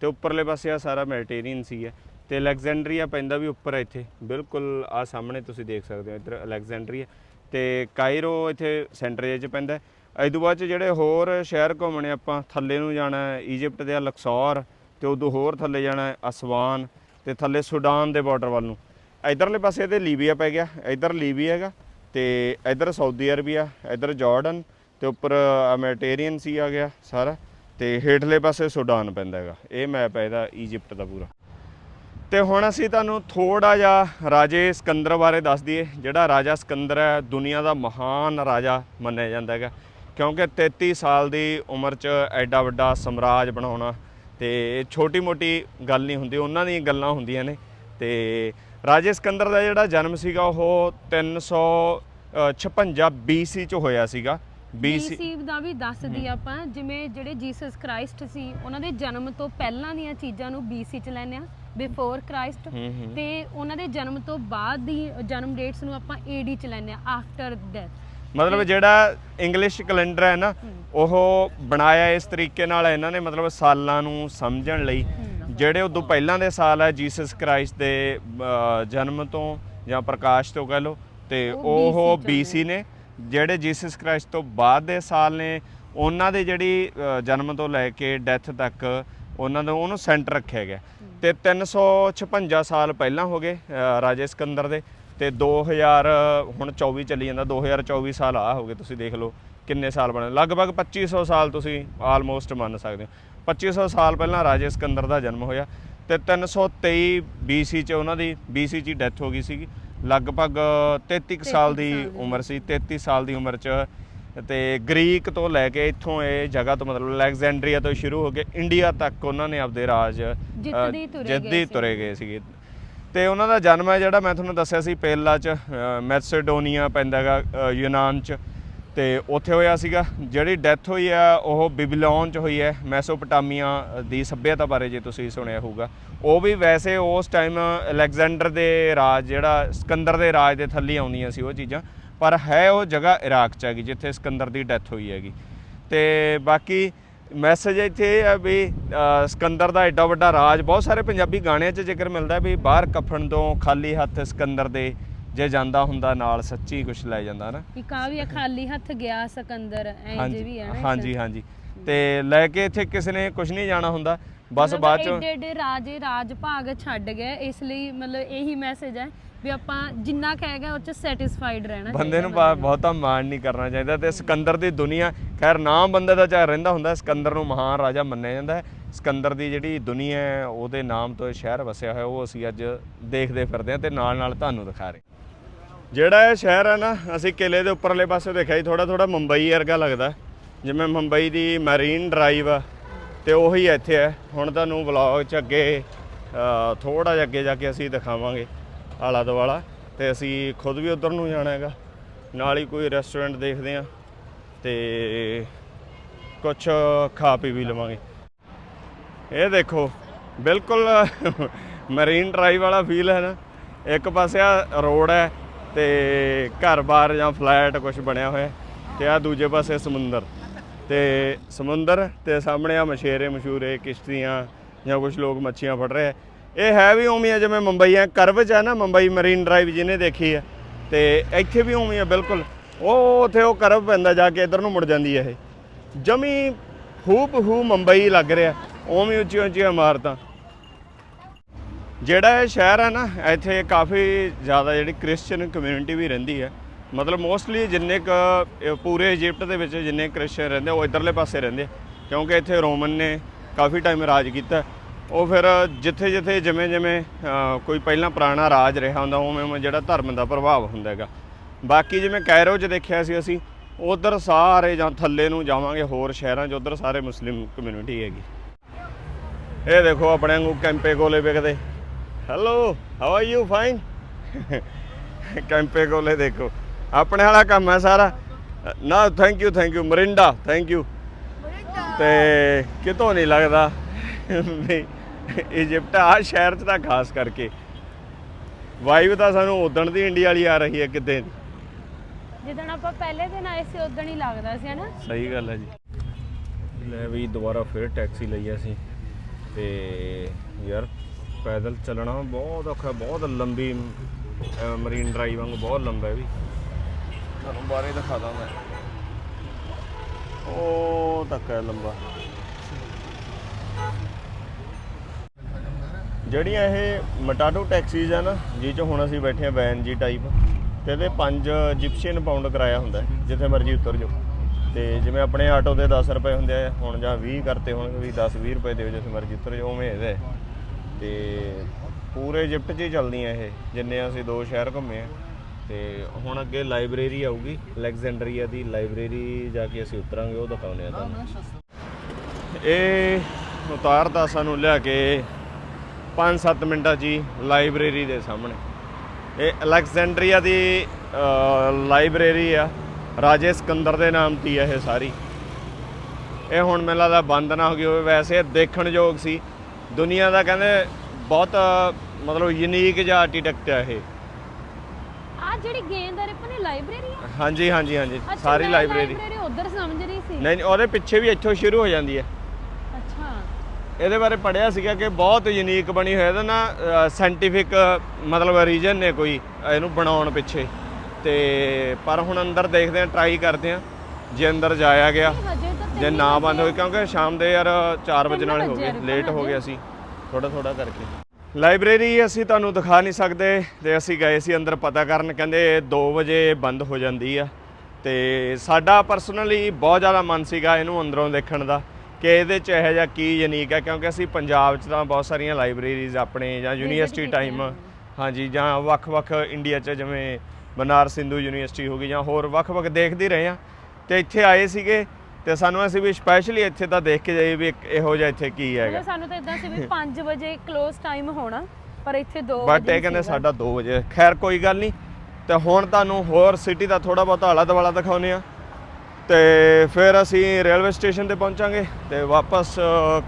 ਤੇ ਉੱਪਰਲੇ ਪਾਸੇ ਆ ਸਾਰਾ ਮੈਡੀਟੇਰੀਅਨ ਸੀ ਹੈ। ਤੇ ਅਲੈਗਜ਼ੈਂਡਰੀਆ ਪੈਂਦਾ ਵੀ ਉੱਪਰ ਇੱਥੇ। ਬਿਲਕੁਲ ਆ ਸਾਹਮਣੇ ਤੁਸੀਂ ਦੇਖ ਸਕਦੇ ਹੋ, ਇੱਧਰ ਅਲੈਗਜ਼ੈਂਡਰੀਆ ਤੇ ਕਾਇਰੋ ਇੱਥੇ ਸੈਂਟਰ ਜੇ ਚ ਪੈਂਦਾ ਹੈ। ਇਹ ਤੋਂ ਬਾਅਦ ਚ ਜਿਹੜੇ ਹੋਰ ਸ਼ਹਿਰ ਘੁੰਮਣੇ, ਆਪਾਂ ਥੱਲੇ ਨੂੰ ਜਾਣਾ ਈਜਿਪਟ ਦੇ ਆ ਲਕਸੌਰ ਤੇ ਉਦੋਂ ਹੋਰ ਥੱਲੇ ਜਾਣਾ ਅਸਵਾਨ ਤੇ ਥੱਲੇ ਸੁਡਾਨ ਦੇ ਬਾਰਡਰ ਵੱਲ ਨੂੰ। ਇਧਰਲੇ ਪਾਸੇ ਤੇ ਲੀਬੀਆ ਪੈ ਗਿਆ, ਇਧਰ ਲੀਬੀਆ ਹੈਗਾ ਤੇ ਇਧਰ ਸਾਊਦੀ ਅਰਬੀਆ, ਇਧਰ ਜਾਰਡਨ ਤੇ ਉੱਪਰ ਮੈਡੀਟੇਰੀਅਨ ਸੀ ਆ ਗਿਆ ਸਾਰਾ ਤੇ ਹੇਠਲੇ ਪਾਸੇ ਸੁਡਾਨ ਪੈਂਦਾ ਹੈਗਾ, ਇਹ ਮੈਪ ਹੈ ਇਹਦਾ ਈਜਿਪਟ ਦਾ ਪੂਰਾ। ਤੇ ਹੁਣ ਅਸੀਂ ਤੁਹਾਨੂੰ ਥੋੜਾ ਜਿਹਾ ਰਾਜੇ ਸਿਕੰਦਰ ਬਾਰੇ ਦੱਸ ਦਈਏ, ਜਿਹੜਾ ਰਾਜਾ ਸਿਕੰਦਰ ਹੈ, ਦੁਨੀਆ ਦਾ ਮਹਾਨ ਰਾਜਾ ਮੰਨਿਆ ਜਾਂਦਾ ਹੈਗਾ, ਕਿਉਂਕਿ 33 ਸਾਲ ਦੀ ਉਮਰ 'ਚ ਐਡਾ ਵੱਡਾ ਸਮਰਾਜ ਬਣਾਉਣਾ ਤੇ ਛੋਟੀ-ਮੋਟੀ ਗੱਲ ਨਹੀਂ ਹੁੰਦੀ, ਉਹਨਾਂ ਦੀਆਂ ਗੱਲਾਂ ਹੁੰਦੀਆਂ ਨੇ। ਤੇ ਰਾਜੇ ਸਿਕੰਦਰ ਦਾ ਜਿਹੜਾ ਜਨਮ ਸੀਗਾ ਉਹ 356 BC 'ਚ ਹੋਇਆ ਸੀਗਾ। BC BC ਦਾ ਵੀ ਦੱਸਦੀ ਆਪਾਂ ਜਿਵੇਂ ਜਿਹੜੇ ਜੀਸਸ ਕ੍ਰਾਈਸਟ ਸੀ ਉਹਨਾਂ ਦੇ ਜਨਮ ਤੋਂ ਪਹਿਲਾਂ ਦੀਆਂ ਚੀਜ਼ਾਂ ਨੂੰ BC ਚ ਲੈਂਦੇ ਆ ਬਿਫੋਰ ਕ੍ਰਾਈਸਟ ਤੇ ਉਹਨਾਂ ਦੇ ਜਨਮ ਤੋਂ ਬਾਅਦ ਦੀ ਜਨਮ ਡੇਟਸ ਨੂੰ ਆਪਾਂ AD ਚ ਲੈਂਦੇ ਆ ਆਫਟਰ ਡੈਥ ਮਤਲਬ ਜਿਹੜਾ ਇੰਗਲਿਸ਼ ਕੈਲੰਡਰ ਹੈ ਨਾ ਉਹ ਬਣਾਇਆ ਇਸ ਤਰੀਕੇ ਨਾਲ ਇਹਨਾਂ ਨੇ ਮਤਲਬ ਸਾਲਾਂ ਨੂੰ ਸਮਝਣ ਲਈ। ਜਿਹੜੇ ਉਦੋਂ ਪਹਿਲਾਂ ਦੇ ਸਾਲ ਹੈ ਜੀਸਸ ਕ੍ਰਾਈਸਟ ਦੇ ਜਨਮ ਤੋਂ ਜਾਂ ਪ੍ਰਕਾਸ਼ ਤੋਂ ਕਹ ਲਓ ਤੇ ਉਹ BC ਨੇ ਜਿਹੜੇ ਜੀਸਸ ਕ੍ਰਾਈਸਟ ਤੋਂ ਬਾਅਦ ਦੇ ਸਾਲ ਨੇ ਉਹਨਾਂ ਦੇ ਜਿਹੜੀ ਜਨਮ ਤੋਂ ਲੈ ਕੇ ਡੈਥ ਤੱਕ ਉਹਨਾਂ ਦਾ ਉਹਨੂੰ ਸੈਂਟਰ ਰੱਖਿਆ ਗਿਆ। ਤੇ 356 ਸਾਲ ਪਹਿਲਾਂ ਹੋ ਗਏ ਰਾਜੇ ਸਿਕੰਦਰ ਦੇ ਤੇ 2000 ਹੁਣ 24 ਚੱਲੀ ਜਾਂਦਾ 2024 ਸਾਲ ਆ ਹੋ ਗਏ ਤੁਸੀਂ ਦੇਖ ਲਓ ਕਿੰਨੇ ਸਾਲ ਬਣੇ। ਲਗਭਗ 2500 ਸਾਲ ਤੁਸੀਂ ਆਲਮੋਸਟ ਮੰਨ ਸਕਦੇ ਹੋ। 2500 ਸਾਲ ਪਹਿਲਾਂ ਰਾਜੇ ਸਿਕੰਦਰ ਦਾ ਜਨਮ ਹੋਇਆ ਤੇ 323 BC ਚ ਉਹਨਾਂ ਦੀ BC ਚ ਡੈਥ ਹੋ ਗਈ ਸੀਗੀ। ਲਗਭਗ 33 ਕੁ ਸਾਲ ਦੀ ਉਮਰ ਸੀ 33 ਸਾਲ ਦੀ ਉਮਰ ਚ ਤੇ ਗ੍ਰੀਕ ਤੋਂ ਲੈ ਕੇ ਇੱਥੋਂ ਇਹ ਜਗ੍ਹਾ ਤੋਂ ਮਤਲਬ ਅਲੈਗਜ਼ੈਂਡਰੀਆ ਤੋਂ ਸ਼ੁਰੂ ਹੋ ਕੇ ਇੰਡੀਆ ਤੱਕ ਉਹਨਾਂ ਨੇ ਆਪਦੇ ਰਾਜ ਹੀ ਤੁਰੇ ਗਏ ਸੀਗੇ। ਤੇ ਉਹਨਾਂ ਦਾ ਜਨਮ ਹੈ ਜਿਹੜਾ ਮੈਂ ਤੁਹਾਨੂੰ ਦੱਸਿਆ ਸੀ ਪੇਲਾ ਚ ਮੈਸੇਡੋਨੀਆ ਪੈਂਦਾ ਹੈਗਾ ਅ, ਯੂਨਾਨ ਚ। ਤੇ ਉੱਥੇ ਹੋਇਆ ਸੀਗਾ। ਜਿਹੜੀ ਡੈਥ ਹੋਈ ਆ ਉਹ ਬਿਬਲੋਨ ਚ ਹੋਈ ਹੈ ਮੈਸੋਪੋਟਾਮੀਆ ਦੀ ਸੱਭਿਅਤਾ ਬਾਰੇ ਜੇ ਤੁਸੀਂ ਸੁਣਿਆ ਹੋਊਗਾ। ਉਹ ਵੀ ਵੈਸੇ ਉਸ ਟਾਈਮ ਅਲੈਗਜ਼ੈਂਡਰ ਦੇ ਰਾਜ ਜਿਹੜਾ ਸਿਕੰਦਰ ਦੇ ਰਾਜ ਦੇ ਥੱਲੇ ਆਉਂਦੀਆਂ ਸੀ ਉਹ ਚੀਜ਼ਾਂ ਪਰ ਹੈ ਉਹ ਜਗ੍ਹਾ ਇਰਾਕ ਚ ਹੈਗੀ ਜਿੱਥੇ ਸਿਕੰਦਰ ਦੀ ਡੈਥ ਹੋਈ ਹੈਗੀ। ਤੇ ਬਾਕੀ ਮੈਸੇਜ ਇੱਥੇ ਇਹ ਹੈ ਵੀ ਅ, ਸਿਕੰਦਰ ਦਾ ਐਡਾ ਵੱਡਾ ਰਾਜ ਬਹੁਤ ਸਾਰੇ ਪੰਜਾਬੀ ਗਾਣਿਆਂ 'ਚ ਜ਼ਿਕਰ ਮਿਲਦਾ ਵੀ ਬਾਹਰ ਕਫਨ ਤੋਂ ਖਾਲੀ ਹੱਥ ਸਿਕੰਦਰ ਦੇ ਜੇ ਜਾਂਦਾ ਹੁੰਦਾ ਨਾਲ ਸੱਚੀ ਕੁਝ ਲੈ ਜਾਂਦਾ ਨਾ। ਇੱਕ ਆ ਵੀ ਆ ਖਾਲੀ ਹੱਥ ਗਿਆ ਸਿਕੰਦਰ ਐਂ ਜੇ ਵੀ ਹੈ ਨਾ ਹਾਂਜੀ ਹਾਂਜੀ। ਤੇ ਲੈ ਕੇ ਇੱਥੇ ਕਿਸੇ ਨੇ ਕੁਝ ਨਹੀਂ ਜਾਣਾ ਹੁੰਦਾ। ਬਸ ਬਾਅਦ 'ਚ ਏਡੇ ਏਡੇ ਰਾਜੇ ਰਾਜ ਭਾਗ ਛੱਡ ਗਏ। ਇਸ ਲਈ ਮਤਲਬ ਇਹੀ ਮੈਸੇਜ ਹੈ ਵੀ ਆਪਾਂ ਜਿੰਨਾ ਕਹੇਗਾ ਉਹ ਚ ਸੈਟੀਸਫਾਈਡ ਰਹਿਣਾ ਬੰਦੇ ਨੂੰ ਬਹੁਤਾ ਮਾਣ ਨਹੀਂ ਕਰਨਾ ਚਾਹੀਦਾ ਤੇ ਸਿਕੰਦਰ ਦੀ ਦੁਨੀਆ ਖੈਰ ਨਾਮ ਬੰਦੇ ਦਾ ਚਾਹੇ ਰਹਿੰਦਾ ਹੁੰਦਾ ਸਿਕੰਦਰ ਨੂੰ ਮਹਾਨ ਰਾਜਾ ਮੰਨਿਆ ਜਾਂਦਾ ਹੈ। ਸਿਕੰਦਰ ਦੀ ਜਿਹੜੀ ਦੁਨੀਆ ਹੈ ਉਹਦੇ ਨਾਮ ਤੋਂ ਇਹ ਸ਼ਹਿਰ ਵਸਿਆ ਹੋਇਆ ਉਹ ਅਸੀਂ ਅੱਜ ਦੇਖਦੇ ਫਿਰਦੇ ਹਾਂ ਤੇ ਨਾਲ ਨਾਲ ਤੁਹਾਨੂੰ ਦਿਖਾ ਰਹੇ ਜਿਹੜਾ ਇਹ ਸ਼ਹਿਰ ਹੈ ਨਾ, ਅਸੀਂ ਕਿਲੇ ਦੇ ਉੱਪਰਲੇ ਪਾਸੇ ਦੇਖਿਆ ਜੀ ਥੋੜਾ ਥੋੜਾ ਮੁੰਬਈ ਵਰਗਾ ਲੱਗਦਾ। ਜਿਵੇਂ ਮੁੰਬਈ ਦੀ ਮੈਰੀਨ ਡਰਾਈਵ ਆ, ਤੇ ਉਹੀ ਇੱਥੇ ਹੈ ਹੁਣ ਤੁਹਾਨੂੰ ਵਲੌਗ 'ਚ ਅੱਗੇ ਥੋੜਾ ਜਿਹਾ ਅੱਗੇ ਜਾ ਕੇ ਅਸੀਂ ਦਿਖਾਵਾਂਗੇ ਆਲਾ ਦੁਆਲਾ, ਤੇ ਅਸੀਂ ਖੁਦ ਵੀ ਉਧਰ ਨੂੰ ਜਾਣਾ ਹੈਗਾ। ਨਾਲ ਹੀ ਕੋਈ ਰੈਸਟੋਰੈਂਟ ਦੇਖਦੇ ਆ, ਤੇ ਕੁਝ ਖਾ ਪੀ ਵੀ ਲਵਾਂਗੇ। ਇਹ ਦੇਖੋ, ਬਿਲਕੁਲ ਮਰੀਨ ਡਰਾਈਵ ਵਾਲਾ ਫੀਲ ਹੈ ਨਾ। ਇੱਕ ਪਾਸੇ ਆ ਰੋਡ ਹੈ ਤੇ ਘਰ-ਬਾਰ ਜਾਂ ਫਲੈਟ ਕੁਝ ਬਣਿਆ ਹੋਇਆ ਤੇ ਆ ਦੂਜੇ ਪਾਸੇ ਸਮੁੰਦਰ। ਤੇ ਸਮੁੰਦਰ ਤੇ ਸਾਹਮਣੇ ਆ ਮਛੇਰੇ ਮਸ਼ਹੂਰੇ ਕਿਸ਼ਤੀਆਂ ਜਾਂ ਕੁਝ ਲੋਕ ਮੱਛੀਆਂ ਫੜ ਰਹੇ ਆ ਇਹ ਹੈ ਵੀ ਉਵੇਂ ਆ, ਜਿਵੇਂ ਮੁੰਬਈ ਆ ਕਰਵ ਚ ਹੈ ਨਾ, ਮੁੰਬਈ ਮਰੀਨ ਡਰਾਈਵ ਜਿਹਨੇ ਦੇਖੀ ਹੈ। ਤੇ ਇੱਥੇ ਵੀ ਉਵੇਂ ਆ, ਬਿਲਕੁਲ। ਉਹ ਉਥੇ ਉਹ ਕਰਵ ਪੈਂਦਾ ਜਾ ਕੇ ਇਧਰ ਨੂੰ ਮੁੜ ਜਾਂਦੀ ਹੈ ਇਹ। ਜਮੀ ਹੂਪ ਹੂ ਮੁੰਬਈ ਲੱਗ ਰਿਹਾ, ਉਵੇਂ ਉੱਚੀ ਉੱਚੀਆਂ ਇਮਾਰਤਾਂ। ਜਿਹੜਾ ਇਹ ਸ਼ਹਿਰ ਹੈ ਨਾ, ਇੱਥੇ ਕਾਫੀ ਜ਼ਿਆਦਾ ਜਿਹੜੀ ਕ੍ਰਿਸਚੀਅਨ ਕਮਿਊਨਿਟੀ ਵੀ ਰਹਿੰਦੀ ਹੈ। ਮਤਲਬ ਮੋਸਟਲੀ ਜਿੰਨੇ ਕ ਪੂਰੇ ਇਜਿਪਟ ਦੇ ਵਿੱਚ ਜਿੰਨੇ ਕ੍ਰਿਸਚੀਅਨ ਰਹਿੰਦੇ ਉਹ ਇਧਰਲੇ ਪਾਸੇ ਰਹਿੰਦੇ ਕਿਉਂਕਿ ਇੱਥੇ ਰੋਮਨ ਨੇ ਕਾਫੀ ਟਾਈਮ ਰਾਜ ਕੀਤਾ। ਉਹ ਫਿਰ ਜਿੱਥੇ ਜਿੱਥੇ ਜਿਵੇਂ ਜਿਵੇਂ ਕੋਈ ਪਹਿਲਾਂ ਪੁਰਾਣਾ ਰਾਜ ਰਿਹਾ ਹੁੰਦਾ, ਉਵੇਂ ਉਵੇਂ ਜਿਹੜਾ ਧਰਮ ਦਾ ਪ੍ਰਭਾਵ ਹੁੰਦਾ ਹੈਗਾ। ਬਾਕੀ ਜਿਵੇਂ ਕੈਰੋ 'ਚ ਦੇਖਿਆ ਸੀ ਅਸੀਂ, ਉਧਰ ਸਾਰੇ ਜਾਂ ਥੱਲੇ ਨੂੰ ਜਾਵਾਂਗੇ ਹੋਰ ਸ਼ਹਿਰਾਂ 'ਚ, ਉਧਰ ਸਾਰੇ ਮੁਸਲਿਮ ਕਮਿਊਨਿਟੀ ਹੈਗੀ। ਇਹ ਦੇਖੋ ਆਪਣੇ ਵਾਂਗੂ ਕੈਂਪੇ ਕੋਲੇ ਵਿਕਦੇ। Hello how are you fine Campa cola ਦੇਖੋ ਆਪਣੇ ਵਾਲਾ ਕੰਮ ਹੈ ਸਾਰਾ ਨਾ thank you thank you Mirinda thank you ਤੇ ਕਿਤੋਂ ਨਹੀਂ ਲੱਗਦਾ ਇਜਿਪਟ ਆ ਸ਼ਹਿਰ 'ਚ ਤਾਂ ਖਾਸ ਕਰਕੇ ਵਾਈਬ ਤਾਂ ਸਾਨੂੰ ਉਦਣ ਦੀ ਇੰਡੀਆ ਵਾਲੀ ਆ ਰਹੀ ਹੈ ਕਿਤੇ ਜਿੱਦਣ ਆਪਾਂ ਪਹਿਲੇ ਦਿਨ ਆਏ ਸੀ ਉਦੋਂ ਹੀ ਲੱਗਦਾ ਸੀ ਹਨਾ ਸਹੀ ਗੱਲ ਹੈ ਜੀ ਲੈ ਵੀ ਦੁਬਾਰਾ ਫਿਰ ਟੈਕਸੀ ਲਈ ਅਸੀਂ ਤੇ ਯਾਰ ਪੈਦਲ ਚੱਲਣਾ ਬਹੁਤ ਔਖਾ, ਬਹੁਤ ਲੰਬੀ ਮਰੀਨ ਡਰਾਈਵ ਵਾਂਗੂ ਬਹੁਤ ਲੰਬਾ ਹੈ ਵੀ। ਤੁਹਾਨੂੰ ਬਾਰੇ ਦਿਖਾ ਦਾਂ ਮੈਂ। ਉਹ ਤੱਕ ਹੈ ਲੰਬਾ। ਜਿਹੜੀਆਂ ਇਹ ਮਟਾਡੋ ਟੈਕਸੀਜ਼ ਆ ਨਾ, ਜਿਹ ਚ ਹੁਣ ਅਸੀਂ ਬੈਠੇ ਆ ਵੈਨ ਜੀ ਟਾਈਪ ਤੇ ਇਹਦੇ 5 ਜਿਪਸ਼ੀਅਨ ਪਾਉਂਡ ਕਿਰਾਇਆ ਹੁੰਦਾ ਜਿੱਥੇ ਮਰਜ਼ੀ ਉਤਰ ਜਾਓ। ਤੇ ਜਿਵੇਂ ਆਪਣੇ ਆਟੋ ਦੇ 10 ਰੁਪਏ ਹੁੰਦੇ ਆ, ਹੁਣ ਜਾਂ 20 ਕਰਤੇ ਹੋਣਗੇ, ਵੀ 10 20 ਰੁਪਏ ਦਿਓ ਜਿੱਥੇ ਮਰਜ਼ੀ ਉਤਰ ਜਾਓ, ਉਵੇਂ ਇਹਦਾ ਹੈ। ਤੇ ਪੂਰੇ ਇਜਿਪਟ 'ਚ ਹੀ ਚੱਲਦੀਆਂ ਇਹ ਜਿੰਨੇ ਅਸੀਂ ਦੋ ਸ਼ਹਿਰ ਘੁੰਮੇ ਆ। ਤੇ ਹੁਣ ਅੱਗੇ ਲਾਇਬ੍ਰੇਰੀ ਆਊਗੀ ਅਲੈਗਜ਼ੈਂਡਰੀਆ ਦੀ ਲਾਇਬ੍ਰੇਰੀ ਜਾ ਕੇ ਅਸੀਂ ਉਤਰਾਂਗੇ ਉਹ ਦਿਖਾਉਂਦੇ ਆ ਤੁਹਾਨੂੰ। ਇਹ ਉਤਾਰਦਾ ਸਾਨੂੰ ਲਿਆ ਕੇ 5-7 ਮਿੰਟਾਂ 'ਚ ਹੀ ਲਾਇਬ੍ਰੇਰੀ ਦੇ ਸਾਹਮਣੇ। ਇਹ ਅਲੈਗਜ਼ੈਂਡਰੀਆ ਦੀ ਅ, ਲਾਇਬ੍ਰੇਰੀ ਆ। ਰਾਜੇ ਸਿਕੰਦਰ ਦੇ ਨਾਮ ਦੀ ਆ ਇਹ ਸਾਰੀ। ਇਹ ਹੁਣ ਮੈਨੂੰ ਲੱਗਦਾ ਬੰਦ ਨਾ ਹੋ ਗਈ ਹੋਵੇ। ਵੈਸੇ ਇਹ ਦੇਖਣ ਯੋਗ ਸੀ ਦੁਨੀਆ ਦਾ ਕਹਿੰਦੇ ਬਹੁਤ ਮਤਲਬ ਯੂਨੀਕ ਜਿਹਾ ਆਰਕੀਟੈਕਟ ਆ ਇਹ। ਆ ਜਿਹੜੀ ਗੇਂਦ ਆ ਰਿਪਨ ਲਾਇਬ੍ਰੇਰੀ ਆ? ਹਾਂਜੀ ਹਾਂਜੀ ਹਾਂਜੀ ਅੱਛਾ, ਸਾਰੀ ਮੈਂ ਲਾਇਬ੍ਰੇਰੀ ਲਾਇਬ੍ਰੇਰੀ ਉਧਰ ਸਮਝ ਰਹੀ ਸੀ। ਨਹੀਂ ਨਹੀਂ, ਉਹਦੇ ਪਿੱਛੇ ਵੀ ਇੱਥੋਂ ਸ਼ੁਰੂ ਹੋ ਜਾਂਦੀ ਹੈ ਅੱਛਾ। ਇਹਦੇ ਬਾਰੇ ਪੜਿਆ ਸੀਗਾ ਕਿ ਬਹੁਤ ਯੂਨੀਕ ਬਣੀ ਹੋਈ ਹੈ ਇਹਦਾ ਨਾ ਸਾਇੰਟੀਫਿਕ ਮਤਲਬ ਰੀਜਨ ਨੇ ਕੋਈ ਇਹਨੂੰ ਬਣਾਉਣ ਪਿੱਛੇ। ਤੇ ਪਰ ਹੁਣ ਅੰਦਰ ਦੇਖਦੇ ਆ ਟਰਾਈ ਕਰਦੇ ਆ ਜੇ ਅੰਦਰ ਜਾਇਆ ਗਿਆ। ਨਹੀਂ, ਹਜੇ ਜੇ ਨਾ ਬੰਦ ਹੋਈ ਕਿਉਂਕਿ ਸ਼ਾਮ ਦੇ ਯਾਰ 4 ਵਜੇ ਨਾਲ ਹੋ ਗਏ ਲੇਟ ਹੋ। ਗਏ ਅਸੀਂ ਥੋੜਾ ਥੋੜਾ ਕਰਕੇ। ਲਾਇਬ੍ਰੇਰੀ ਅਸੀਂ ਤੁਹਾਨੂੰ ਦਿਖਾ ਨਹੀਂ ਸਕਦੇ ਤੇ ਅਸੀਂ ਗਏ ਸੀ ਅੰਦਰ ਪਤਾ ਕਰਨ ਕਹਿੰਦੇ 2 ਵਜੇ ਬੰਦ ਹੋ ਜਾਂਦੀ ਆ। ਤੇ ਸਾਡਾ ਪਰਸਨਲੀ ਬਹੁਤ ਜ਼ਿਆਦਾ ਮਨ ਸੀਗਾ ਇਹਨੂੰ ਅੰਦਰੋਂ ਦੇਖਣ ਦਾ ਕਿ ਇਹਦੇ ਚ ਇਹੋ ਜਿਹਾ ਕੀ ਯੂਨੀਕ ਹੈ ਕਿਉਂਕਿ ਅਸੀਂ ਪੰਜਾਬ 'ਚ ਤਾਂ ਬਹੁਤ ਸਾਰੀਆਂ ਲਾਇਬ੍ਰੇਰੀਜ਼ ਆਪਣੇ ਜਾਂ ਯੂਨੀਵਰਸਿਟੀ ਟਾਈਮ ਹਾਂਜੀ ਜਾਂ ਵੱਖ-ਵੱਖ ਇੰਡੀਆ 'ਚ ਜਿਵੇਂ ਬਨਾਰਸ ਹਿੰਦੂ ਯੂਨੀਵਰਸਿਟੀ ਹੋ ਗਈ ਜਾਂ ਹੋਰ ਵੱਖ-ਵੱਖ ਦੇਖਦੇ ਰਹੇ ਆ। ਤੇ ਇੱਥੇ ਆਏ ਸੀਗੇ ਤੇ ਸਾਨੂੰ ਅਸੀਂ ਵੀ ਸਪੈਸ਼ਲੀ ਇੱਥੇ ਤਾਂ ਦੇਖ ਕੇ ਜਾਈਏ ਵੀ ਇੱਕ ਇਹੋ ਜਿਹਾ ਇੱਥੇ ਕੀ ਹੈਗਾ। ਮਤਲਬ ਸਾਨੂੰ ਤਾਂ ਇਦਾਂ ਸੀ ਵੀ 5 ਵਜੇ ਕਲੋਜ਼ ਟਾਈਮ ਹੋਣਾ ਪਰ ਇੱਥੇ 2 ਬਟ ਇਹ ਕਹਿੰਦੇ ਸਾਡਾ 2 ਵਜੇ। ਖੈਰ ਕੋਈ ਗੱਲ ਨਹੀਂ। ਤੇ ਹੁਣ ਤੁਹਾਨੂੰ ਹੋਰ ਸਿਟੀ ਦਾ ਥੋੜਾ ਬਹੁਤ ਆਲਾ ਦੁਆਲਾ ਦਿਖਾਉਨੇ ਆ ਤੇ ਫਿਰ ਅਸੀਂ ਰੇਲਵੇ ਸਟੇਸ਼ਨ ਤੇ ਪਹੁੰਚਾਂਗੇ ਤੇ ਵਾਪਸ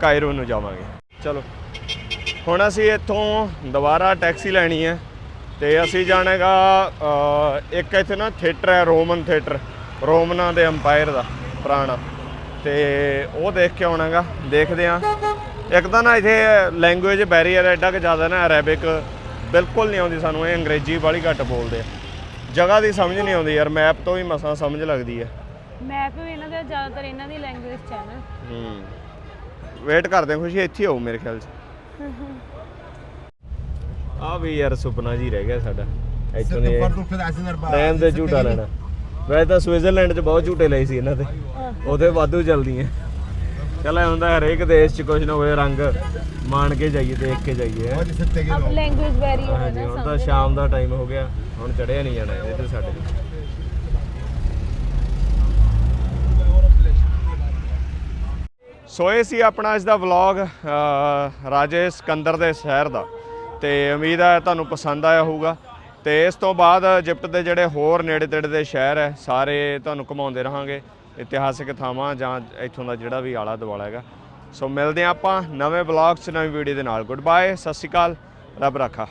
ਕਾਇਰੋ ਨੂੰ ਜਾਵਾਂਗੇ। ਚਲੋ। ਹੁਣ ਅਸੀਂ ਇੱਥੋਂ ਦੁਬਾਰਾ ਟੈਕਸੀ ਲੈਣੀ ਹੈ। ਤੇ ਅਸੀਂ ਜਾਣਾਗਾ ਇੱਕ ਇੱਥੇ ਨਾ ਥੀਏਟਰ ਹੈ ਰੋਮਨ ਥੀਏਟਰ ਰੋਮਨਾਂ ਦੇ ਅੰਪਾਇਰ ਦਾ। ਪੁਰਾਣਾ। ਤੇ ਉਹ ਦੇਖ ਕੇ ਆਉਣਾਗਾ ਦੇਖਦੇ ਆ। ਇੱਕ ਤਾਂ ਨਾ ਇਥੇ ਲੈਂਗੁਏਜ ਬੈਰੀਅਰ ਐਡਾ ਕਿ ਜ਼ਿਆਦਾ ਨਾ ਅਰੇਬਿਕ ਬਿਲਕੁਲ ਨਹੀਂ ਆਉਂਦੀ ਸਾਨੂੰ ਇਹ ਅੰਗਰੇਜ਼ੀ ਵਾਲੀ ਘੱਟ ਬੋਲਦੇ ਆ। ਜਗ੍ਹਾ ਦੀ ਸਮਝ ਨਹੀਂ ਆਉਂਦੀ ਯਾਰ ਮੈਪ ਤੋਂ ਵੀ ਮਸਾਂ ਸਮਝ ਲੱਗਦੀ ਹੈ ਮੈਪ ਵੀ ਇਹਨਾਂ ਦੇ ਜ਼ਿਆਦਾਤਰ ਇਹਨਾਂ ਦੀ ਲੈਂਗੁਏਜ ਚ ਹੈ ਨਾ। ਹੂੰ। ਵੇਟ ਕਰਦੇ ਆ ਖੁਸ਼ੀ ਇੱਥੇ ਹੋਊ ਮੇਰੇ ਖਿਆਲ ਚ। ਆ ਵੀ ਯਾਰ ਸੁਪਨਾ ਜੀ ਰਹਿ ਗਿਆ ਸਾਡਾ। ਇੱਥੋਂ ਨੇ ਟ੍ਰੇਨ ਦੇ ਝੂਟਾ ਲੈਣਾ। ਵੈਸੇ ਤਾਂ ਸਵਿਟਜ਼ਰਲੈਂਡ 'ਚ ਬਹੁਤ ਝੂਟੇ ਲਈ ਸੀ ਇਹਨਾਂ ਦੇ। ਉਹਦੇ ਵਾਧੂ ਚਲਦੀਆਂ ਚਲ ਐ ਹੁੰਦਾ ਹਰੇਕ ਦੇਸ਼ 'ਚ ਕੁਝ ਨਾ ਹੋਵੇ ਰੰਗ ਮਾਣ ਕੇ ਜਾਈਏ ਦੇਖ ਕੇ ਜਾਈਏ। ਹੁਣ ਤਾਂ ਸ਼ਾਮ ਦਾ ਟਾਈਮ ਹੋ ਗਿਆ ਹੁਣ ਚੜਿਆ ਨਹੀਂ ਜਾਣਾ ਇਹਦੇ ਤੇ ਸਾਡੇ ਤੋਂ। ਸੀ ਆਪਣਾ ਅੱਜ ਦਾ ਵਲੌਗ ਰਾਜੇ ਸਿਕੰਦਰ ਦੇ ਸ਼ਹਿਰ ਦਾ। ਤੇ ਉਮੀਦ ਹੈ ਤੁਹਾਨੂੰ ਪਸੰਦ ਆਇਆ ਹੋਊਗਾ। ਤੇ ਇਸ ਤੋਂ ਬਾਅਦ ਇਜਿਪਟ ਦੇ ਜਿਹੜੇ ਹੋਰ ਨੇੜੇ ਤੇੜੇ ਦੇ ਸ਼ਹਿਰ ਹੈ, ਸਾਰੇ ਤੁਹਾਨੂੰ ਘੁਮਾਉਂਦੇ ਰਹਾਂਗੇ, ਇਤਿਹਾਸਿਕ ਥਾਵਾਂ ਜਾਂ ਇੱਥੋਂ ਦਾ ਜਿਹੜਾ ਵੀ ਆਲਾ ਦੁਆਲਾ ਹੈਗਾ। ਸੋ ਮਿਲਦੇ ਹਾਂ ਆਪਾਂ ਨਵੇਂ ਵਲੌਗ 'ਚ, ਨਵੀਂ ਵੀਡੀਓ ਦੇ ਨਾਲ। ਗੁੱਡ ਬਾਏ ਸਤਿ ਸ਼੍ਰੀ ਅਕਾਲ, ਰੱਬ ਰਾਖਾ।